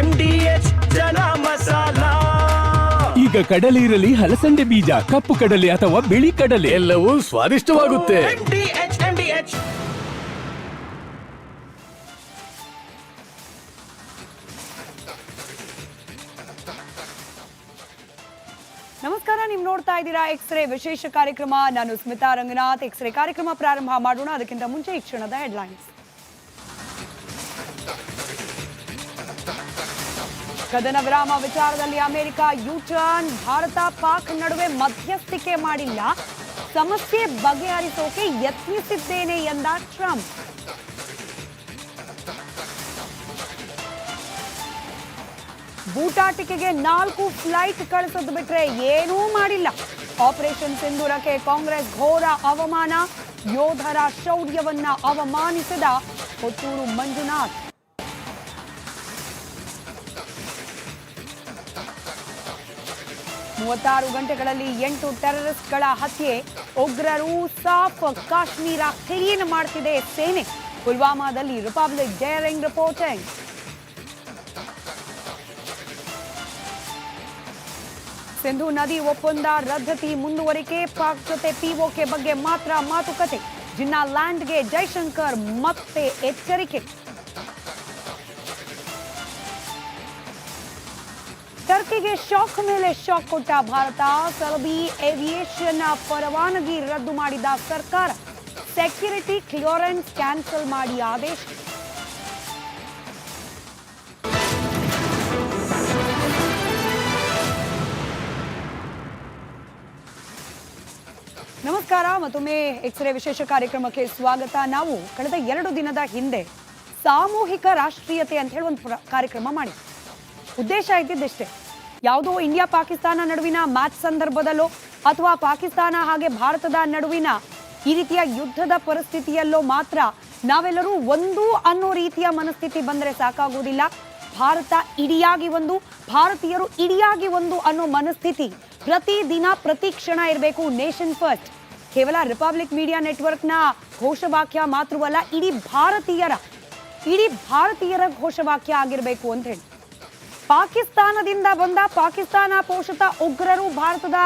MDH ಜನ ಮಸಾಲ. ಈಗ ಕಡಲೆ ಇರಲಿ ಹಲಸಂಡೆ ಬೀಜ ಕಪ್ಪು ಕಡಲೆ ಅಥವಾ ಬಿಳಿ ಕಡಲೆ. ಎಲ್ಲವೂ ಸ್ವಾದಿಷ್ಟವಾಗುತ್ತೆ. ಎಂಡಿಎಚ್ ಎಂಡಿಎಚ್ ನಮಸ್ಕಾರ ನೀವು ನೋಡ್ತಾ ಇದ್ದೀರಾ ಎಕ್ಸ್ರೇ ವಿಶೇಷ ಕಾರ್ಯಕ್ರಮ. ನಾನು ಸ್ಮಿತಾ ರಂಗನಾಥ್. ಎಕ್ಸ್ರೇ ಕಾರ್ಯಕ್ರಮ ಪ್ರಾರಂಭ ಮಾಡೋಣ. ಅದಕ್ಕಿಂತ ಮುಂಚೆ ಈ ಕ್ಷಣದ ಹೆಡ್ಲೈನ್ಸ್ ಕದನ ವಿರಾಮ ವಿಚಾರದಲ್ಲಿ ಅಮೆರಿಕ ಯೂಟರ್ನ್, ಭಾರತ ಪಾಕ್ ನಡುವೆ ಮಧ್ಯಸ್ಥಿಕೆ ಮಾಡಿಲ್ಲ. ಸಮಸ್ಯೆ ಬಗೆಹರಿಸೋಕೆ ಯತ್ನಿಸಿದ್ದೇನೆ ಎಂದ ಟ್ರಂಪ್. ಬೂಟಾಟಿಕೆಗೆ ನಾಲ್ಕು ಫ್ಲೈಟ್ ಕಳಿಸೋದು ಬಿಟ್ರೆ ಏನೂ ಮಾಡಿಲ್ಲ. ಆಪರೇಷನ್ ಸಿಂಧೂರಕ್ಕೆ ಕಾಂಗ್ರೆಸ್ ಘೋರ ಅವಮಾನ. ಯೋಧರ ಶೌರ್ಯವನ್ನ ಅವಮಾನಿಸಿದ ಪುತ್ತೂರು ಮಂಜುನಾಥ್. ಮೂವತ್ತಾರು ಗಂಟೆಗಳಲ್ಲಿ ಎಂಟು ಟೆರರಿಸ್ಟ್ಗಳ ಹತ್ಯೆ. ಉಗ್ರರು ಸಾಫ್ ಕಾಶ್ಮೀರ ಕ್ಲೀನ್ ಮಾಡ್ತಿದೆ ಸೇನೆ. ಪುಲ್ವಾಮಾದಲ್ಲಿ ರಿಪಬ್ಲಿಕ್ ಡೇರಿಂಗ್ ರಿಪೋರ್ಟಿಂಗ್. ಸಿಂಧು ನದಿ ಒಪ್ಪಂದ ರದ್ದತಿ ಮುಂದುವರಿಕೆ, ಪಾಕ್ ಜೊತೆ ಪಿಒಕೆ ಬಗ್ಗೆ ಮಾತ್ರ ಮಾತುಕತೆ. ಜಿನ್ನಾ ಲ್ಯಾಂಡ್ಗೆ ಜೈಶಂಕರ್ ಮತ್ತೆ ಎಚ್ಚರಿಕೆ. ಟರ್ಕಿಗೆ ಶಾಕ್ ಮೇಲೆ ಶಾಕ್ ಕೊಟ್ಟ ಭಾರತ, ಸಲಬಿ ಏವಿಯೇಷನ್ ಪರವಾನಗಿ ರದ್ದು ಮಾಡಿದ ಸರ್ಕಾರ. ಸೆಕ್ಯುರಿಟಿ ಕ್ಲಿಯರೆನ್ಸ್ ಕ್ಯಾನ್ಸಲ್ ಮಾಡಿ ಆದೇಶ. ನಮಸ್ಕಾರ, ಮತ್ತೊಮ್ಮೆ ಎಕ್ಸ್ರೇ ವಿಶೇಷ ಕಾರ್ಯಕ್ರಮಕ್ಕೆ ಸ್ವಾಗತ. ನಾವು ಕಳೆದ ಎರಡು ದಿನದ ಹಿಂದೆ ಸಾಮೂಹಿಕ ರಾಷ್ಟ್ರೀಯತೆ ಅಂತ ಹೇಳಿ ಒಂದು ಕಾರ್ಯಕ್ರಮ ಮಾಡಿ ಉದ್ದೇಶ ಇದ್ದಿದ್ದಷ್ಟೇ. ಯಾವುದೋ ಇಂಡಿಯಾ ಪಾಕಿಸ್ತಾನ ನಡುವಿನ ಮ್ಯಾಚ್ ಸಂದರ್ಭದಲ್ಲೋ ಅಥವಾ ಪಾಕಿಸ್ತಾನ ಹಾಗೆ ಭಾರತದ ನಡುವಿನ ಈ ರೀತಿಯ ಯುದ್ಧದ ಪರಿಸ್ಥಿತಿಯಲ್ಲೋ ಮಾತ್ರ ನಾವೆಲ್ಲರೂ ಒಂದು ಅನ್ನೋ ರೀತಿಯ ಮನಸ್ಥಿತಿ ಬಂದರೆ ಸಾಕಾಗುವುದಿಲ್ಲ. ಭಾರತ ಇಡಿಯಾಗಿ ಒಂದು, ಭಾರತೀಯರು ಇಡಿಯಾಗಿ ಒಂದು ಅನ್ನೋ ಮನಸ್ಥಿತಿ ಪ್ರತಿದಿನ ಪ್ರತಿ ಕ್ಷಣ ಇರಬೇಕು. Nation first. ಕೇವಲ ರಿಪಬ್ಲಿಕ್ ಮೀಡಿಯಾ ನೆಟ್ವರ್ಕ್ನ ಘೋಷವಾಕ್ಯ ಮಾತ್ರವಲ್ಲ, ಇಡೀ ಭಾರತೀಯರ ಇಡೀ ಭಾರತೀಯರ ಘೋಷವಾಕ್ಯ ಆಗಿರಬೇಕು ಅಂತ ಹೇಳಿ ಪಾಕಿಸ್ತಾನದಿಂದ ಬಂದ ಪಾಕಿಸ್ತಾನ ಪೋಷಿತ ಉಗ್ರರು ಭಾರತದ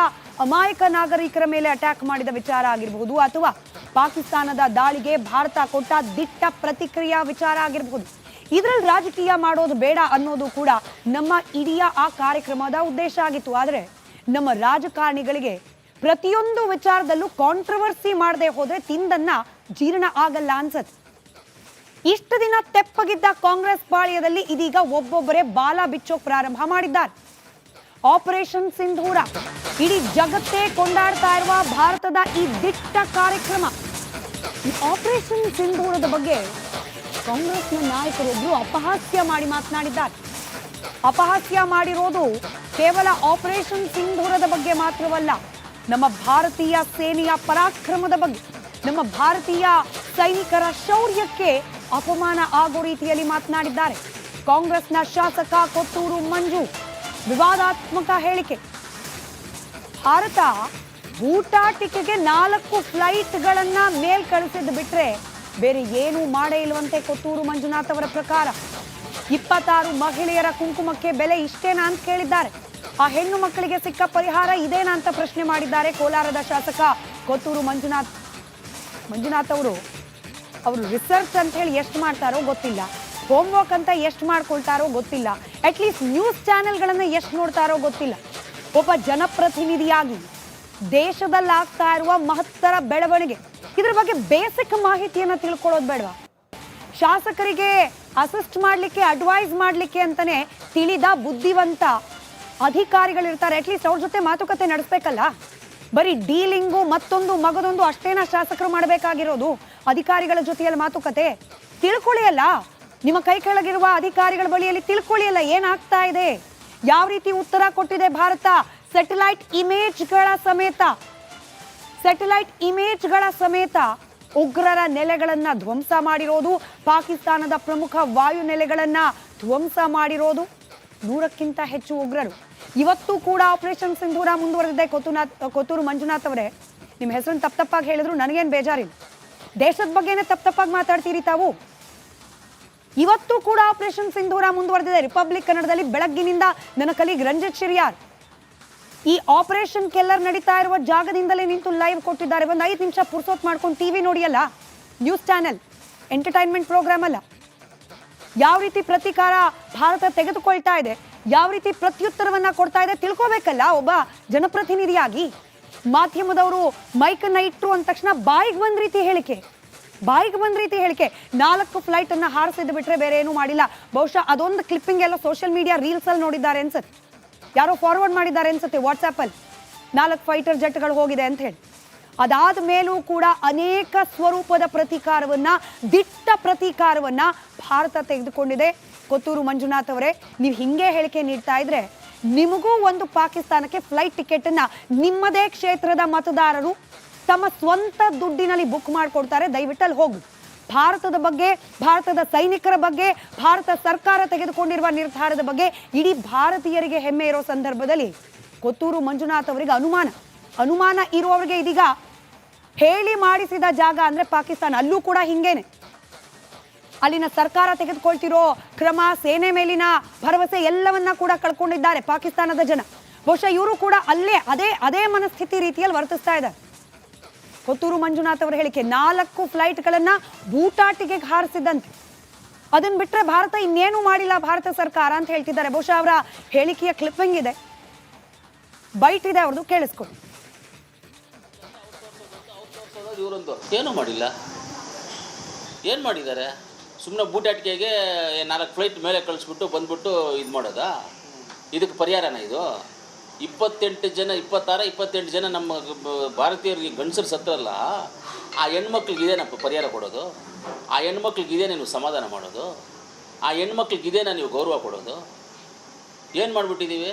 ಅಮಾಯಕ ನಾಗರಿಕರ ಮೇಲೆ ಅಟ್ಯಾಕ್ ಮಾಡಿದ ವಿಚಾರ ಆಗಿರಬಹುದು ಅಥವಾ ಪಾಕಿಸ್ತಾನದ ದಾಳಿಗೆ ಭಾರತ ಕೊಟ್ಟ ದಿಟ್ಟ ಪ್ರತಿಕ್ರಿಯಾ ವಿಚಾರ ಆಗಿರಬಹುದು. ಇದರಲ್ಲಿ ರಾಜಕೀಯ ಮಾಡೋದು ಬೇಡ ಅನ್ನೋದು ಕೂಡ ನಮ್ಮ ಇಡೀ ಆ ಕಾರ್ಯಕ್ರಮದ ಉದ್ದೇಶ ಆಗಿತ್ತು. ಆದರೆ ನಮ್ಮ ರಾಜಕಾರಣಿಗಳಿಗೆ ಪ್ರತಿಯೊಂದು ವಿಚಾರದಲ್ಲೂ ಕಾಂಟ್ರವರ್ಸಿ ಮಾಡದೆ ಹೋದ್ರೆ ತಿಂದನ್ನ ಜೀರ್ಣ ಆಗಲ್ಲ ಅನ್ಸತ್ತೆ. ಇಷ್ಟು ದಿನ ತೆಪ್ಪಗಿದ್ದ ಕಾಂಗ್ರೆಸ್ ಪಾಳ್ಯದಲ್ಲಿ ಇದೀಗ ಒಬ್ಬೊಬ್ಬರೇ ಬಾಲ ಬಿಚ್ಚೋಕ್ ಪ್ರಾರಂಭ ಮಾಡಿದ್ದಾರೆ. ಆಪರೇಷನ್ ಸಿಂಧೂರ. ಇಡೀ ಜಗತ್ತೇ ಕೊಂಡಾಡ್ತಾ ಇರುವ ಭಾರತದ ಈ ದಿಟ್ಟ ಕಾರ್ಯಕ್ರಮ. ಈ ಆಪರೇಷನ್ ಸಿಂಧೂರದ ಬಗ್ಗೆ ಕಾಂಗ್ರೆಸ್ನ ನಾಯಕರೊಬ್ಬರು ಅಪಹಾಸ್ಯ ಮಾಡಿ ಮಾತನಾಡಿದ್ದಾರೆ. ಅಪಹಾಸ್ಯ ಮಾಡಿರೋದು ಕೇವಲ ಆಪರೇಷನ್ ಸಿಂಧೂರದ ಬಗ್ಗೆ ಮಾತ್ರವಲ್ಲ, ನಮ್ಮ ಭಾರತೀಯ ಸೇನೆಯ ಪರಾಕ್ರಮದ ಬಗ್ಗೆ, ನಮ್ಮ ಭಾರತೀಯ ಸೈನಿಕರ ಶೌರ್ಯಕ್ಕೆ ಅಪಮಾನ ಆಗೋ ರೀತಿಯಲ್ಲಿ ಮಾತನಾಡಿದ್ದಾರೆ. ಕಾಂಗ್ರೆಸ್ನ ಶಾಸಕ ಕೊತ್ತೂರು ಮಂಜು, ವಿವಾದಾತ್ಮಕ ಹೇಳಿಕೆ. ಭಾರತ ಊಟಾಟಿಕೆಗೆ ನಾಲ್ಕು ಫ್ಲೈಟ್ಗಳನ್ನ ಮೇಲ್ ಕಳಿಸಿದ್ದು ಬಿಟ್ರೆ ಬೇರೆ ಏನೂ ಮಾಡೇ ಇಲ್ವಂತೆ ಕೊತ್ತೂರು ಮಂಜುನಾಥ್ ಅವರ ಪ್ರಕಾರ. ಇಪ್ಪತ್ತಾರು ಮಹಿಳೆಯರ ಕುಂಕುಮಕ್ಕೆ ಬೆಲೆ ಇಷ್ಟೇನಾ ಅಂತ ಕೇಳಿದ್ದಾರೆ. ಆ ಹೆಣ್ಣು ಮಕ್ಕಳಿಗೆ ಸಿಕ್ಕ ಪರಿಹಾರ ಇದೇನಾ ಅಂತ ಪ್ರಶ್ನೆ ಮಾಡಿದ್ದಾರೆ ಕೋಲಾರದ ಶಾಸಕ ಕೊತ್ತೂರು ಮಂಜುನಾಥ್ ಮಂಜುನಾಥ್ ಅವರು. ಅವರು ರಿಸರ್ಚ್ ಅಂತ ಹೇಳಿ ಎಷ್ಟು ಮಾಡ್ತಾರೋ ಗೊತ್ತಿಲ್ಲ. ಹೋಮ್ವರ್ಕ್ ಅಂತ ಎಷ್ಟು ಮಾಡ್ಕೊಳ್ತಾರೋ ಗೊತ್ತಿಲ್ಲ. ಅಟ್ಲೀಸ್ಟ್ ನ್ಯೂಸ್ ಚಾನೆಲ್ಗಳನ್ನು ಎಷ್ಟು ನೋಡ್ತಾರೋ ಗೊತ್ತಿಲ್ಲ. ಒಬ್ಬ ಜನಪ್ರತಿನಿಧಿಯಾಗಿ ದೇಶದಲ್ಲಾಗ್ತಾ ಇರುವ ಮಹತ್ತರ ಬೆಳವಣಿಗೆ. ಇದ್ರ ಬಗ್ಗೆ ಬೇಸಿಕ್ ಮಾಹಿತಿಯನ್ನು ತಿಳ್ಕೊಳ್ಳೋದು ಬೇಡವಾ? ಶಾಸಕರಿಗೆ ಅಸಿಸ್ಟ್ ಮಾಡಲಿಕ್ಕೆ ಅಡ್ವೈಸ್ ಮಾಡಲಿಕ್ಕೆ ಅಂತಾನೆ ತಿಳಿದ ಬುದ್ಧಿವಂತ ಅಧಿಕಾರಿಗಳಿರ್ತಾರೆ. ಅಟ್ಲೀಸ್ಟ್ ಅವ್ರ ಜೊತೆ ಮಾತುಕತೆ ನಡೆಸ್ಬೇಕಲ್ಲ. ಬರೀ ಡೀಲಿಂಗು ಮತ್ತೊಂದು ಮಗದೊಂದು ಅಷ್ಟೇನ ಶಾಸಕರು ಮಾಡಬೇಕಾಗಿರೋದು? ಅಧಿಕಾರಿಗಳ ಜೊತೆಯಲ್ಲಿ ಮಾತುಕತೆ. ತಿಳ್ಕೊಳ್ಳಿ ಅಲ್ಲ ನಿಮ್ಮ ಕೈ ಕೆಳಗಿರುವ ಅಧಿಕಾರಿಗಳ ಬಳಿಯಲ್ಲಿ ತಿಳ್ಕೊಳ್ಳಿ ಅಲ್ಲ ಏನಾಗ್ತಾ ಇದೆ? ಯಾವ ರೀತಿ ಉತ್ತರ ಕೊಟ್ಟಿದೆ ಭಾರತ? ಸೆಟಲೈಟ್ ಇಮೇಜ್ಗಳ ಸಮೇತ. ಸ್ಯಾಟಲೈಟ್ ಇಮೇಜ್ಗಳ ಸಮೇತ ಉಗ್ರರ ನೆಲೆಗಳನ್ನ ಧ್ವಂಸ ಮಾಡಿರೋದು, ಪಾಕಿಸ್ತಾನದ ಪ್ರಮುಖ ವಾಯು ನೆಲೆಗಳನ್ನ ಧ್ವಂಸ ಮಾಡಿರೋದು. ನೂರಕ್ಕಿಂತ ಹೆಚ್ಚು ಉಗ್ರರು. ಇವತ್ತು ಕೂಡ ಆಪರೇಷನ್ ಸಿಂಧೂರ ಮುಂದುವರೆದಿದೆ. ಕೊತ್ತೂನಾಥ್ ಕೊತ್ತೂರು ಮಂಜುನಾಥ್ ಅವರೇ. ನಿಮ್ಮ ಹೆಸರನ್ನು ತಪ್ಪ ತಪ್ಪಾಗಿ ಹೇಳಿದ್ರು, ನನಗೇನು ಬೇಜಾರಿಲ್ಲ. ದೇಶದ ಬಗ್ಗೆನೇ ತಪ್ಪು ತಪ್ಪಾಗಿ ಮಾತಾಡ್ತೀರಿ ತಾವು? ಇವತ್ತು ಕೂಡ ಆಪರೇಷನ್ ಸಿಂಧೂರ ಮುಂದುವರೆದಿದೆ. ರಿಪಬ್ಲಿಕ್ ಕನ್ನಡದಲ್ಲಿ ಬೆಳಗ್ಗಿನಿಂದ ನನ್ನ ಕಲೀಗ್ ರಂಜಿತ್ ಶಿರಿಯಾರ್. ಈ ಆಪರೇಷನ್ ಕೆಲ್ಲರ್ ನಡೀತಾ ಇರುವ ಜಾಗದಿಂದಲೇ ನಿಂತು ಲೈವ್ ಕೊಟ್ಟಿದ್ದಾರೆ. ಒಂದು ಐದು ನಿಮಿಷ ಪುರ್ಸೋತ್ ಮಾಡ್ಕೊಂಡು ಟಿವಿ ನೋಡಿಯಲ್ಲ? ನ್ಯೂಸ್ ಚಾನೆಲ್, ಎಂಟರ್ಟೈನ್ಮೆಂಟ್ ಪ್ರೋಗ್ರಾಮ್ ಅಲ್ಲ? ಯಾವ ರೀತಿ ಪ್ರತೀಕಾರ ಭಾರತ ತೆಗೆದುಕೊಳ್ತಾ ಇದೆ? ಯಾವ ರೀತಿ ಪ್ರತ್ಯುತ್ತರವನ್ನ ಕೊಡ್ತಾ ಇದೆ ತಿಳ್ಕೋಬೇಕಲ್ಲ ಒಬ್ಬ ಜನಪ್ರತಿನಿಧಿಯಾಗಿ? ಮಾಧ್ಯಮದವರು ಮೈಕನ್ನ ಇಟ್ರು ಅಂದ ತಕ್ಷಣ ಬಾಯಿಗೆ ಬಂದ ರೀತಿ ಹೇಳಿಕೆ. ಬಾಯಿಗೆ ಬಂದ ರೀತಿ ಹೇಳಿಕೆ. ನಾಲ್ಕು ಫ್ಲೈಟ್ ಅನ್ನ ಹಾರಿಸಿದ್ದು ಬಿಟ್ರೆ ಬೇರೆ ಏನೂ ಮಾಡಿಲ್ಲ. ಬಹುಶಃ ಅದೊಂದು ಕ್ಲಿಪ್ಪಿಂಗ್ ಎಲ್ಲ ಸೋಷಿಯಲ್ ಮೀಡಿಯಾ ರೀಲ್ಸ್ ಅಲ್ಲಿ ನೋಡಿದ್ದಾರೆ ಅನ್ಸುತ್ತೆ. ಯಾರೋ ಫಾರ್ವರ್ಡ್ ಮಾಡಿದ್ದಾರೆ ಅನ್ಸುತ್ತೆ ವಾಟ್ಸ್ಆಪ್ ಅಲ್ಲಿ. ನಾಲ್ಕು ಫೈಟರ್ ಜೆಟ್ಗಳು ಹೋಗಿದೆ ಅಂತ ಹೇಳಿ. ಅದಾದ ಮೇಲೂ ಕೂಡ ಅನೇಕ ಸ್ವರೂಪದ ಪ್ರತೀಕಾರವನ್ನ, ದಿಟ್ಟ ಪ್ರತೀಕಾರವನ್ನ ಭಾರತ ತೆಗೆದುಕೊಂಡಿದೆ. ಕೊತ್ತೂರು ಮಂಜುನಾಥ್ ಅವರೇ, ನೀವು ಹಿಂಗೆ ಹೇಳಿಕೆ ನೀಡ್ತಾ ಇದ್ರೆ ನಿಮಗೂ ಒಂದು ಪಾಕಿಸ್ತಾನಕ್ಕೆ ಫ್ಲೈಟ್ ಟಿಕೆಟ್ ಅನ್ನ ನಿಮ್ಮದೇ ಕ್ಷೇತ್ರದ ಮತದಾರರು ತಮ್ಮ ಸ್ವಂತ ದುಡ್ಡಿನಲ್ಲಿ ಬುಕ್ ಮಾಡಿಕೊಡ್ತಾರೆ. ದಯವಿಟ್ಟು ಅಲ್ಲಿ ಹೋಗು ಭಾರತದ ಬಗ್ಗೆ, ಭಾರತದ ಸೈನಿಕರ ಬಗ್ಗೆ, ಭಾರತ ಸರ್ಕಾರ ತೆಗೆದುಕೊಂಡಿರುವ ನಿರ್ಧಾರದ ಬಗ್ಗೆ ಇಡೀ ಭಾರತೀಯರಿಗೆ ಹೆಮ್ಮೆ ಇರೋ ಸಂದರ್ಭದಲ್ಲಿ ಕೊತ್ತೂರು ಮಂಜುನಾಥ್ ಅವರಿಗೆ ಅನುಮಾನ. ಅನುಮಾನ ಇರುವವರಿಗೆ ಇದೀಗ ಹೇಳಿ ಮಾಡಿಸಿದ ಜಾಗ ಅಂದ್ರೆ ಪಾಕಿಸ್ತಾನ. ಅಲ್ಲೂ ಕೂಡ ಹಿಂಗೇನೆ. ಅಲ್ಲಿನ ಸರ್ಕಾರ ತೆಗೆದುಕೊಳ್ತಿರೋ ಕ್ರಮ, ಸೇನೆ ಮೇಲಿನ ಭರವಸೆ ಎಲ್ಲವನ್ನ ಕೂಡ ಕಳ್ಕೊಂಡಿದ್ದಾರೆ ಪಾಕಿಸ್ತಾನದ ಜನ. ಬಹುಶಃ ಇವರು ಕೂಡ ಅಲ್ಲೇ, ಅದೇ ಅದೇ ಮನಸ್ಥಿತಿ ರೀತಿಯಲ್ಲಿ ವರ್ತಿಸ್ತಾ ಇದ್ದಾರೆ. ಕೊತ್ತೂರು ಮಂಜುನಾಥ್ ಅವರ ಹೇಳಿಕೆ, ನಾಲ್ಕು ಫ್ಲೈಟ್ಗಳನ್ನ ಬೂಟಾಟಿಗೆ ಹಾರಿಸಿದಂತೆ ಅದನ್ನ ಬಿಟ್ರೆ ಭಾರತ ಇನ್ನೇನು ಮಾಡಿಲ್ಲ ಭಾರತ ಸರ್ಕಾರ ಅಂತ ಹೇಳ್ತಿದ್ದಾರೆ. ಬಹುಶಃ ಅವರ ಹೇಳಿಕೆಯ ಕ್ಲಿಪ್ಪಿಂಗ್ ಇದೆ ಬೈಟ್ ಇದೆ ಅವ್ರದ್ದು ಕೇಳಿಸ್ಕೊಡಿ ಏನು ಮಾಡಿಲ್ಲ? ಏನು ಮಾಡಿದ್ದಾರೆ? ಸುಮ್ಮನೆ ಬೂಟಾಟಿಕೆಗೆ ನಾಲ್ಕು ಫ್ಲೈಟ್ ಮೇಲೆ ಕಳಿಸ್ಬಿಟ್ಟು ಬಂದ್ಬಿಟ್ಟು ಇದು ಮಾಡೋದಾ? ಇದಕ್ಕೆ ಪರಿಹಾರನ ಇದು? ಇಪ್ಪತ್ತೆಂಟು ಜನ, ಇಪ್ಪತ್ತಾರ, ಇಪ್ಪತ್ತೆಂಟು ಜನ ನಮ್ಮ ಭಾರತೀಯರಿಗೆ ಗಂಡಸರು ಸತ್ತರಲ್ಲ ಆ ಹೆಣ್ಮಕ್ಳಿಗೆ ಇದೇನಪ್ಪ ಪರಿಹಾರ ಕೊಡೋದು? ಆ ಹೆಣ್ಮಕ್ಳಿಗೆ ಇದೇ ನೀವು ಸಮಾಧಾನ ಮಾಡೋದು? ಆ ಹೆಣ್ಮಕ್ಳಿಗೆ ಇದೇನ ನೀವು ಗೌರವ ಕೊಡೋದು? ಏನು ಮಾಡಿಬಿಟ್ಟಿದ್ದೀವಿ?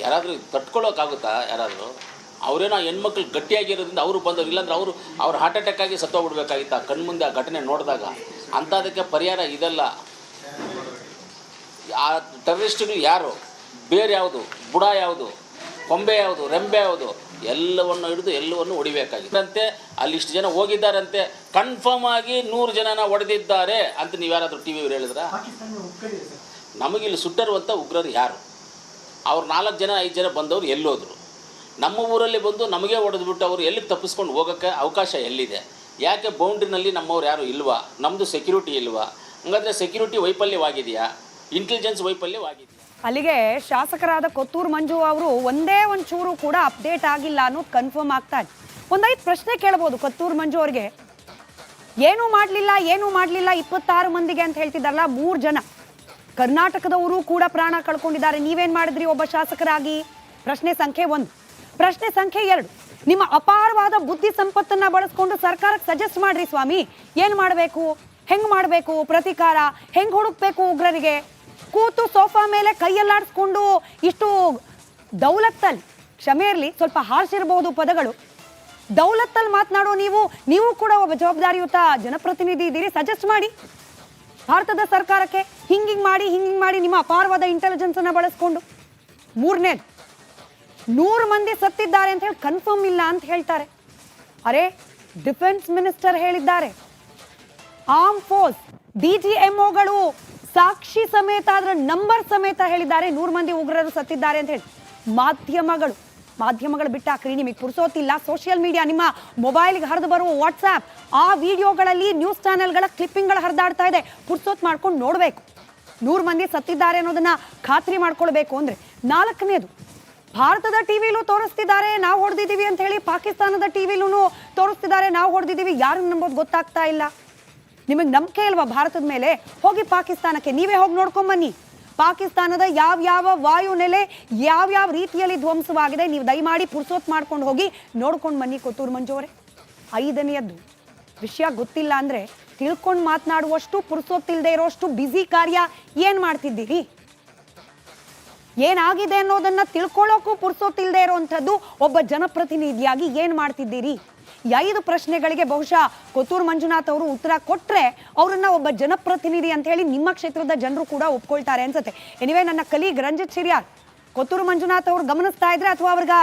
ಯಾರಾದರೂ ತಟ್ಕೊಳ್ಳೋಕ್ಕಾಗುತ್ತಾ ಯಾರಾದರೂ? ಅವರೇನೋ ಹೆಣ್ಮಕ್ಳು ಗಟ್ಟಿಯಾಗಿರೋದ್ರಿಂದ ಅವರು ಬಂದವರು, ಇಲ್ಲಾಂದ್ರೆ ಅವರು ಅವ್ರು ಹಾರ್ಟ್ ಅಟ್ಯಾಕ್ ಆಗಿ ಸತ್ತೋಗ್ಬಿಡ್ಬೇಕಾಗಿತ್ತು ಆ ಕಣ್ಮುಂದೆ ಆ ಘಟನೆ ನೋಡಿದಾಗ? ಅಂಥದಕ್ಕೆ ಪರಿಹಾರ ಇದಲ್ಲ. ಆ ಟೆರರಿಸ್ಟ್ಗಳು ಯಾರು? ಬೇರೆ ಯಾವುದು? ಬುಡ ಯಾವುದು? ಕೊಂಬೆ ಯಾವುದು? ರೆಂಬೆ ಯಾವುದು? ಎಲ್ಲವನ್ನು ಹಿಡಿದು ಎಲ್ಲವನ್ನು ಹೊಡಿಬೇಕಾಗಿತ್ತಂತೆ ಅಲ್ಲಿ ಇಷ್ಟು ಜನ ಹೋಗಿದ್ದಾರಂತೆ. ಕನ್ಫರ್ಮ್ ಆಗಿ ನೂರು ಜನನ ಹೊಡೆದಿದ್ದಾರೆ ಅಂತ ನೀವು ಯಾರಾದರೂ ಟಿ ವಿಯವ್ರು ಹೇಳಿದ್ರ? ನಮಗಿಲ್ಲಿ ಸುಟ್ಟರುವಂಥ ಉಗ್ರರು ಯಾರು? ಅವ್ರು ನಾಲ್ಕು ಜನ, ಐದು ಜನ ಬಂದವರು ಎಲ್ಲೋದ್ರು. ನಮ್ಮ ಊರಲ್ಲಿ ಬಂದು ನಮಗೆ ಹೊಡೆದ್ಬಿಟ್ಟು ಅವರು ಎಲ್ಲಿಗೆ ತಪ್ಪಿಸ್ಕೊಂಡು ಹೋಗೋಕ್ಕೆ ಅವಕಾಶ ಎಲ್ಲಿದೆ? ಯಾಕೆ ಬೌಂಡ್ರಿನಲ್ಲಿ ನಮ್ಮವ್ರು ಯಾರು ಇಲ್ವಾ? ನಮ್ಮದು ಸೆಕ್ಯೂರಿಟಿ ಇಲ್ವಾ? ಹಂಗಾದ್ರೆ ಸೆಕ್ಯೂರಿಟಿ ವೈಫಲ್ಯವಾಗಿದೆಯಾ? ಇಂಟೆಲಿಜೆನ್ಸ್ ವೈಫಲ್ಯವಾಗಿದೆಯಾ? ಅಲ್ಲಿಗೆ ಶಾಸಕರಾದ ಕೊತ್ತೂರು ಮಂಜು ಅವರು ಒಂದೇ ಒಂದು ಚೂರು ಕೂಡ ಅಪ್ಡೇಟ್ ಆಗಿಲ್ಲ ಅನ್ನೋ ಕನ್ಫರ್ಮ್ ಆಗ್ತಾ ಇದೆ. ಒಂದೈದು ಪ್ರಶ್ನೆ ಕೇಳ್ಬೋದು ಕೊತ್ತೂರು ಮಂಜು ಅವ್ರಿಗೆ. ಏನೂ ಮಾಡಲಿಲ್ಲ ಏನೂ ಮಾಡಲಿಲ್ಲ ಇಪ್ಪತ್ತಾರು ಮಂದಿಗೆ ಅಂತ ಹೇಳ್ತಿದ್ದಾರಲ್ಲ ಮೂರು ಜನ. ಕರ್ನಾಟಕದವರು ಕೂಡ ಪ್ರಾಣ ಕಳ್ಕೊಂಡಿದ್ದಾರೆ. ನೀವೇನ್ ಮಾಡಿದ್ರಿ ಒಬ್ಬ ಶಾಸಕರಾಗಿ? ಪ್ರಶ್ನೆ ಸಂಖ್ಯೆ ಒಂದು. ಪ್ರಶ್ನೆ ಸಂಖ್ಯೆ ಎರಡು. ನಿಮ್ಮ ಅಪಾರವಾದ ಬುದ್ಧಿ ಸಂಪತ್ತನ್ನ ಬಳಸ್ಕೊಂಡು ಸರ್ಕಾರಕ್ಕೆ ಸಜೆಸ್ಟ್ ಮಾಡ್ರಿ ಸ್ವಾಮಿ. ಏನ್ ಮಾಡಬೇಕು? ಹೆಂಗ್ ಮಾಡಬೇಕು? ಪ್ರತಿಕಾರ ಹೆಂಗ್ ಹುಡುಕ್ಬೇಕು ಉಗ್ರರಿಗೆ? ಕೂತು ಸೋಫಾ ಮೇಲೆ ಕೈಯಲ್ಲಾಡಿಸ್ಕೊಂಡು ಇಷ್ಟು ದೌಲತ್ತಲ್ಲಿ, ಕ್ಷಮೆ ಇರಲಿ, ಸ್ವಲ್ಪ ಹಾರಿಸಿರಬಹುದು ಪದಗಳು. ದೌಲತ್ತಲ್ಲಿ ಮಾತನಾಡೋ ನೀವು ನೀವು ಕೂಡ ಒಬ್ಬ ಜವಾಬ್ದಾರಿಯುತ ಜನಪ್ರತಿನಿಧಿ ಇದ್ದೀರಿ. ಸಜೆಸ್ಟ್ ಮಾಡಿ. ಭಾರತದ ಸರ್ಕಾರಕ್ಕೆ ಹಿಂಗಿಂಗ್ ಮಾಡಿ ಹಿಂಗಿಂಗ್ ಮಾಡಿ ನಿಮ್ಮ ಅಪಾರವಾದ ಇಂಟೆಲಿಜೆನ್ಸ್ ಅನ್ನ ಬಳಸ್ಕೊಂಡು. ಮೂರನೇದು, ನೂರು ಮಂದಿ ಸತ್ತಿದ್ದಾರೆ ಅಂತ ಹೇಳಿ ಕನ್ಫರ್ಮ್ ಇಲ್ಲ ಅಂತ ಹೇಳ್ತಾರೆ. ಅರೆ ಡಿಫೆನ್ಸ್ ಮಿನಿಸ್ಟರ್ ಹೇಳಿದ್ದಾರೆ. ಆರ್ಮ್ ಫೋರ್ಸ್ ಡಿಜಿಎಂಒಗಳು ಸಾಕ್ಷಿ ಸಮೇತ ಅದರ ನಂಬರ್ ಸಮೇತ ಹೇಳಿದ್ದಾರೆ. ನೂರು ಮಂದಿ ಉಗ್ರರು ಸತ್ತಿದ್ದಾರೆ ಅಂತ ಹೇಳಿ. ಮಾಧ್ಯಮಗಳು ಮಾಧ್ಯಮಗಳು ಬಿಟ್ಟಾಕ್ರಿ ನಿಮಗೆ ಪುರ್ಸೋತಿಲ್ಲ. ಸೋಷಿಯಲ್ ಮೀಡಿಯಾ ನಿಮ್ಮ ಮೊಬೈಲ್ಗೆ ಹರಿದು ಬರುವ ವಾಟ್ಸ್ಆ್ಯಪ್ ಆ ವಿಡಿಯೋಗಳಲ್ಲಿ ನ್ಯೂಸ್ ಚಾನೆಲ್ಗಳ ಕ್ಲಿಪ್ಪಿಂಗ್ಗಳು ಹರಿದಾಡ್ತಾ ಇದೆ. ಪುರ್ಸೋತ್ ಮಾಡ್ಕೊಂಡು ನೋಡಬೇಕು. ನೂರು ಮಂದಿ ಸತ್ತಿದ್ದಾರೆ ಅನ್ನೋದನ್ನ ಖಾತ್ರಿ ಮಾಡ್ಕೊಳ್ಬೇಕು ಅಂದ್ರೆ ನಾಲ್ಕನೇದು, ಭಾರತದ ಟಿವಿಲೂ ತೋರಿಸ್ತಿದ್ದಾರೆ, ನಾವು ಹೊಡೆದಿದ್ದೀವಿ ಅಂತ ಹೇಳಿ ಪಾಕಿಸ್ತಾನದ ಟಿವಿಲೂ ತೋರಿಸ್ತಿದ್ದಾರೆ, ನಾವು ಹೊಡೆದಿದ್ದೀವಿ. ಯಾರು ನಂಬೋದು ಗೊತ್ತಾಗ್ತಾ ಇಲ್ಲ. ನಿಮಗೆ ನಂಬಿಕೆ ಇಲ್ವಾ ಭಾರತದ ಮೇಲೆ? ಹೋಗಿ ಪಾಕಿಸ್ತಾನಕ್ಕೆ, ನೀವೇ ಹೋಗಿ ನೋಡ್ಕೊಂಬನ್ನಿ. ಪಾಕಿಸ್ತಾನದ ಯಾವ ಯಾವ ಯಾವ್ಯಾವ ಯಾವ ಯಾವ್ಯಾವ ರೀತಿಯಲ್ಲಿ ಧ್ವಂಸವಾಗಿದೆ, ನೀವು ದಯಮಾಡಿ ಪುರ್ಸೋತ್ ಮಾಡ್ಕೊಂಡು ಹೋಗಿ ನೋಡ್ಕೊಂಡು ಬನ್ನಿ ಕೊತ್ತೂರು ಮಂಜು ಅವರೇ ಐದನೆಯದ್ದು, ವಿಷಯ ಗೊತ್ತಿಲ್ಲ ಅಂದರೆ ತಿಳ್ಕೊಂಡು ಮಾತನಾಡುವಷ್ಟು ಪುರ್ಸೊತ್ತಿಲ್ಲದೆ ಇರೋಷ್ಟು ಬ್ಯುಸಿ ಕಾರ್ಯ ಏನು ಮಾಡ್ತಿದ್ದೀರಿ? ಏನಾಗಿದೆ ಅನ್ನೋದನ್ನ ತಿಳ್ಕೊಳ್ಳೋಕ್ಕೂ ಪುರ್ಸೊತ್ತಿಲ್ಲದೆ ಇರುವಂತದ್ದು ಒಬ್ಬ ಜನಪ್ರತಿನಿಧಿಯಾಗಿ ಏನು ಮಾಡ್ತಿದ್ದೀರಿ? ಈ ಐದು ಪ್ರಶ್ನೆಗಳಿಗೆ ಬಹುಶಃ ಕೊತ್ತೂರು ಮಂಜುನಾಥ್ ಅವರು ಉತ್ತರ ಕೊಟ್ಟರೆ ಅವರನ್ನ ಒಬ್ಬ ಜನಪ್ರತಿನಿಧಿ ಅಂತ ಹೇಳಿ ನಿಮ್ಮ ಕ್ಷೇತ್ರದ ಜನರು ಕೂಡ ಒಪ್ಕೊಳ್ತಾರೆ ಅನ್ಸುತ್ತೆ. ಎನಿವೆ ನನ್ನ ಕಲೀಗ್ ರಂಜಿತ್ ಶಿರ್ಯಾರ್, ಕೊತ್ತೂರು ಮಂಜುನಾಥ್ ಅವರು ಗಮನಿಸ್ತಾ ಇದ್ರೆ ಅಥವಾ ಅವ್ರಿಗೆ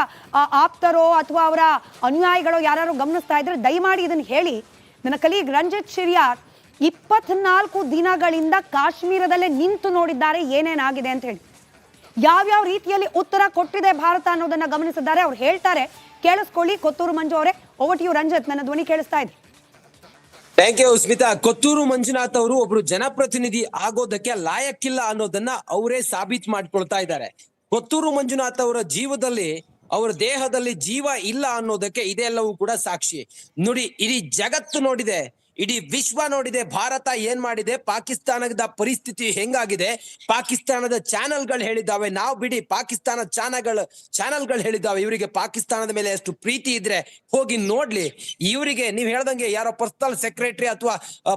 ಆಪ್ತರೋ ಅಥವಾ ಅವರ ಅನುಯಾಯಿಗಳೋ ಯಾರು ಗಮನಿಸ್ತಾ ಇದ್ರೆ ದಯಮಾಡಿ ಇದನ್ನು ಹೇಳಿ. ನನ್ನ ಕಲೀಗ್ ರಂಜಿತ್ ಶಿರ್ಯಾರ್ ಇಪ್ಪತ್ನಾಲ್ಕು ದಿನಗಳಿಂದ ಕಾಶ್ಮೀರದಲ್ಲೇ ನಿಂತು ನೋಡಿದ್ದಾರೆ ಏನೇನಾಗಿದೆ ಅಂತ ಹೇಳಿ. ಯಾವ್ಯಾವ ರೀತಿಯಲ್ಲಿ ಉತ್ತರ ಕೊಟ್ಟಿದೆ ಭಾರತ ಅನ್ನೋದನ್ನ ಗಮನಿಸಿದ್ದಾರೆ. ಅವ್ರು ಹೇಳ್ತಾರೆ, ಕೇಳಿಸ್ಕೊಳ್ಳಿ ಕೊತ್ತೂರು ಮಂಜು ಅವರೇ. ಓವರ್ ಯು ರಂಜತ್ ನನ್ನ ಧ್ವನಿ ಕೇಳಿಸ್ತಾ ಇದೆ. ಥ್ಯಾಂಕ್ ಯು ಸ್ಮಿತಾ ಕೊತ್ತೂರು ಮಂಜುನಾಥ್ ಅವರು ಒಬ್ರು ಜನಪ್ರತಿನಿಧಿ ಆಗೋದಕ್ಕೆ ಲಾಯಕ್ಕಿಲ್ಲ ಅನ್ನೋದನ್ನ ಅವರೇ ಸಾಬೀತ್ ಮಾಡ್ಕೊಳ್ತಾ ಇದ್ದಾರೆ. ಕೊತ್ತೂರು ಮಂಜುನಾಥ್ ಅವರ ಜೀವದಲ್ಲಿ, ಅವರ ದೇಹದಲ್ಲಿ ಜೀವ ಇಲ್ಲ ಅನ್ನೋದಕ್ಕೆ ಇದೆಲ್ಲವೂ ಕೂಡ ಸಾಕ್ಷಿ. ನೋಡಿ, ಇಡೀ ಜಗತ್ತು ನೋಡಿದೆ. ಇಡೀ ವಿಶ್ವ ನೋಡಿದೆ, ಭಾರತ ಏನ್ ಮಾಡಿದೆ, ಪಾಕಿಸ್ತಾನದ ಪರಿಸ್ಥಿತಿ ಹೆಂಗಾಗಿದೆ, ಪಾಕಿಸ್ತಾನದ ಚಾನೆಲ್ಗಳು ಹೇಳಿದ್ದಾವೆ, ನಾವು ಬಿಡಿ ಪಾಕಿಸ್ತಾನ ಚಾನಲ್ಗಳು, ಚಾನೆಲ್ಗಳು ಹೇಳಿದ್ದಾವೆ, ಇವರಿಗೆ ಪಾಕಿಸ್ತಾನದ ಮೇಲೆ ಎಷ್ಟು ಪ್ರೀತಿ ಇದ್ರೆ ಹೋಗಿ ನೋಡ್ಲಿ. ಇವರಿಗೆ ನೀವ್ ಹೇಳ್ದಂಗೆ ಯಾರೋ ಪರ್ಸನಲ್ ಸೆಕ್ರೆಟರಿ ಅಥವಾ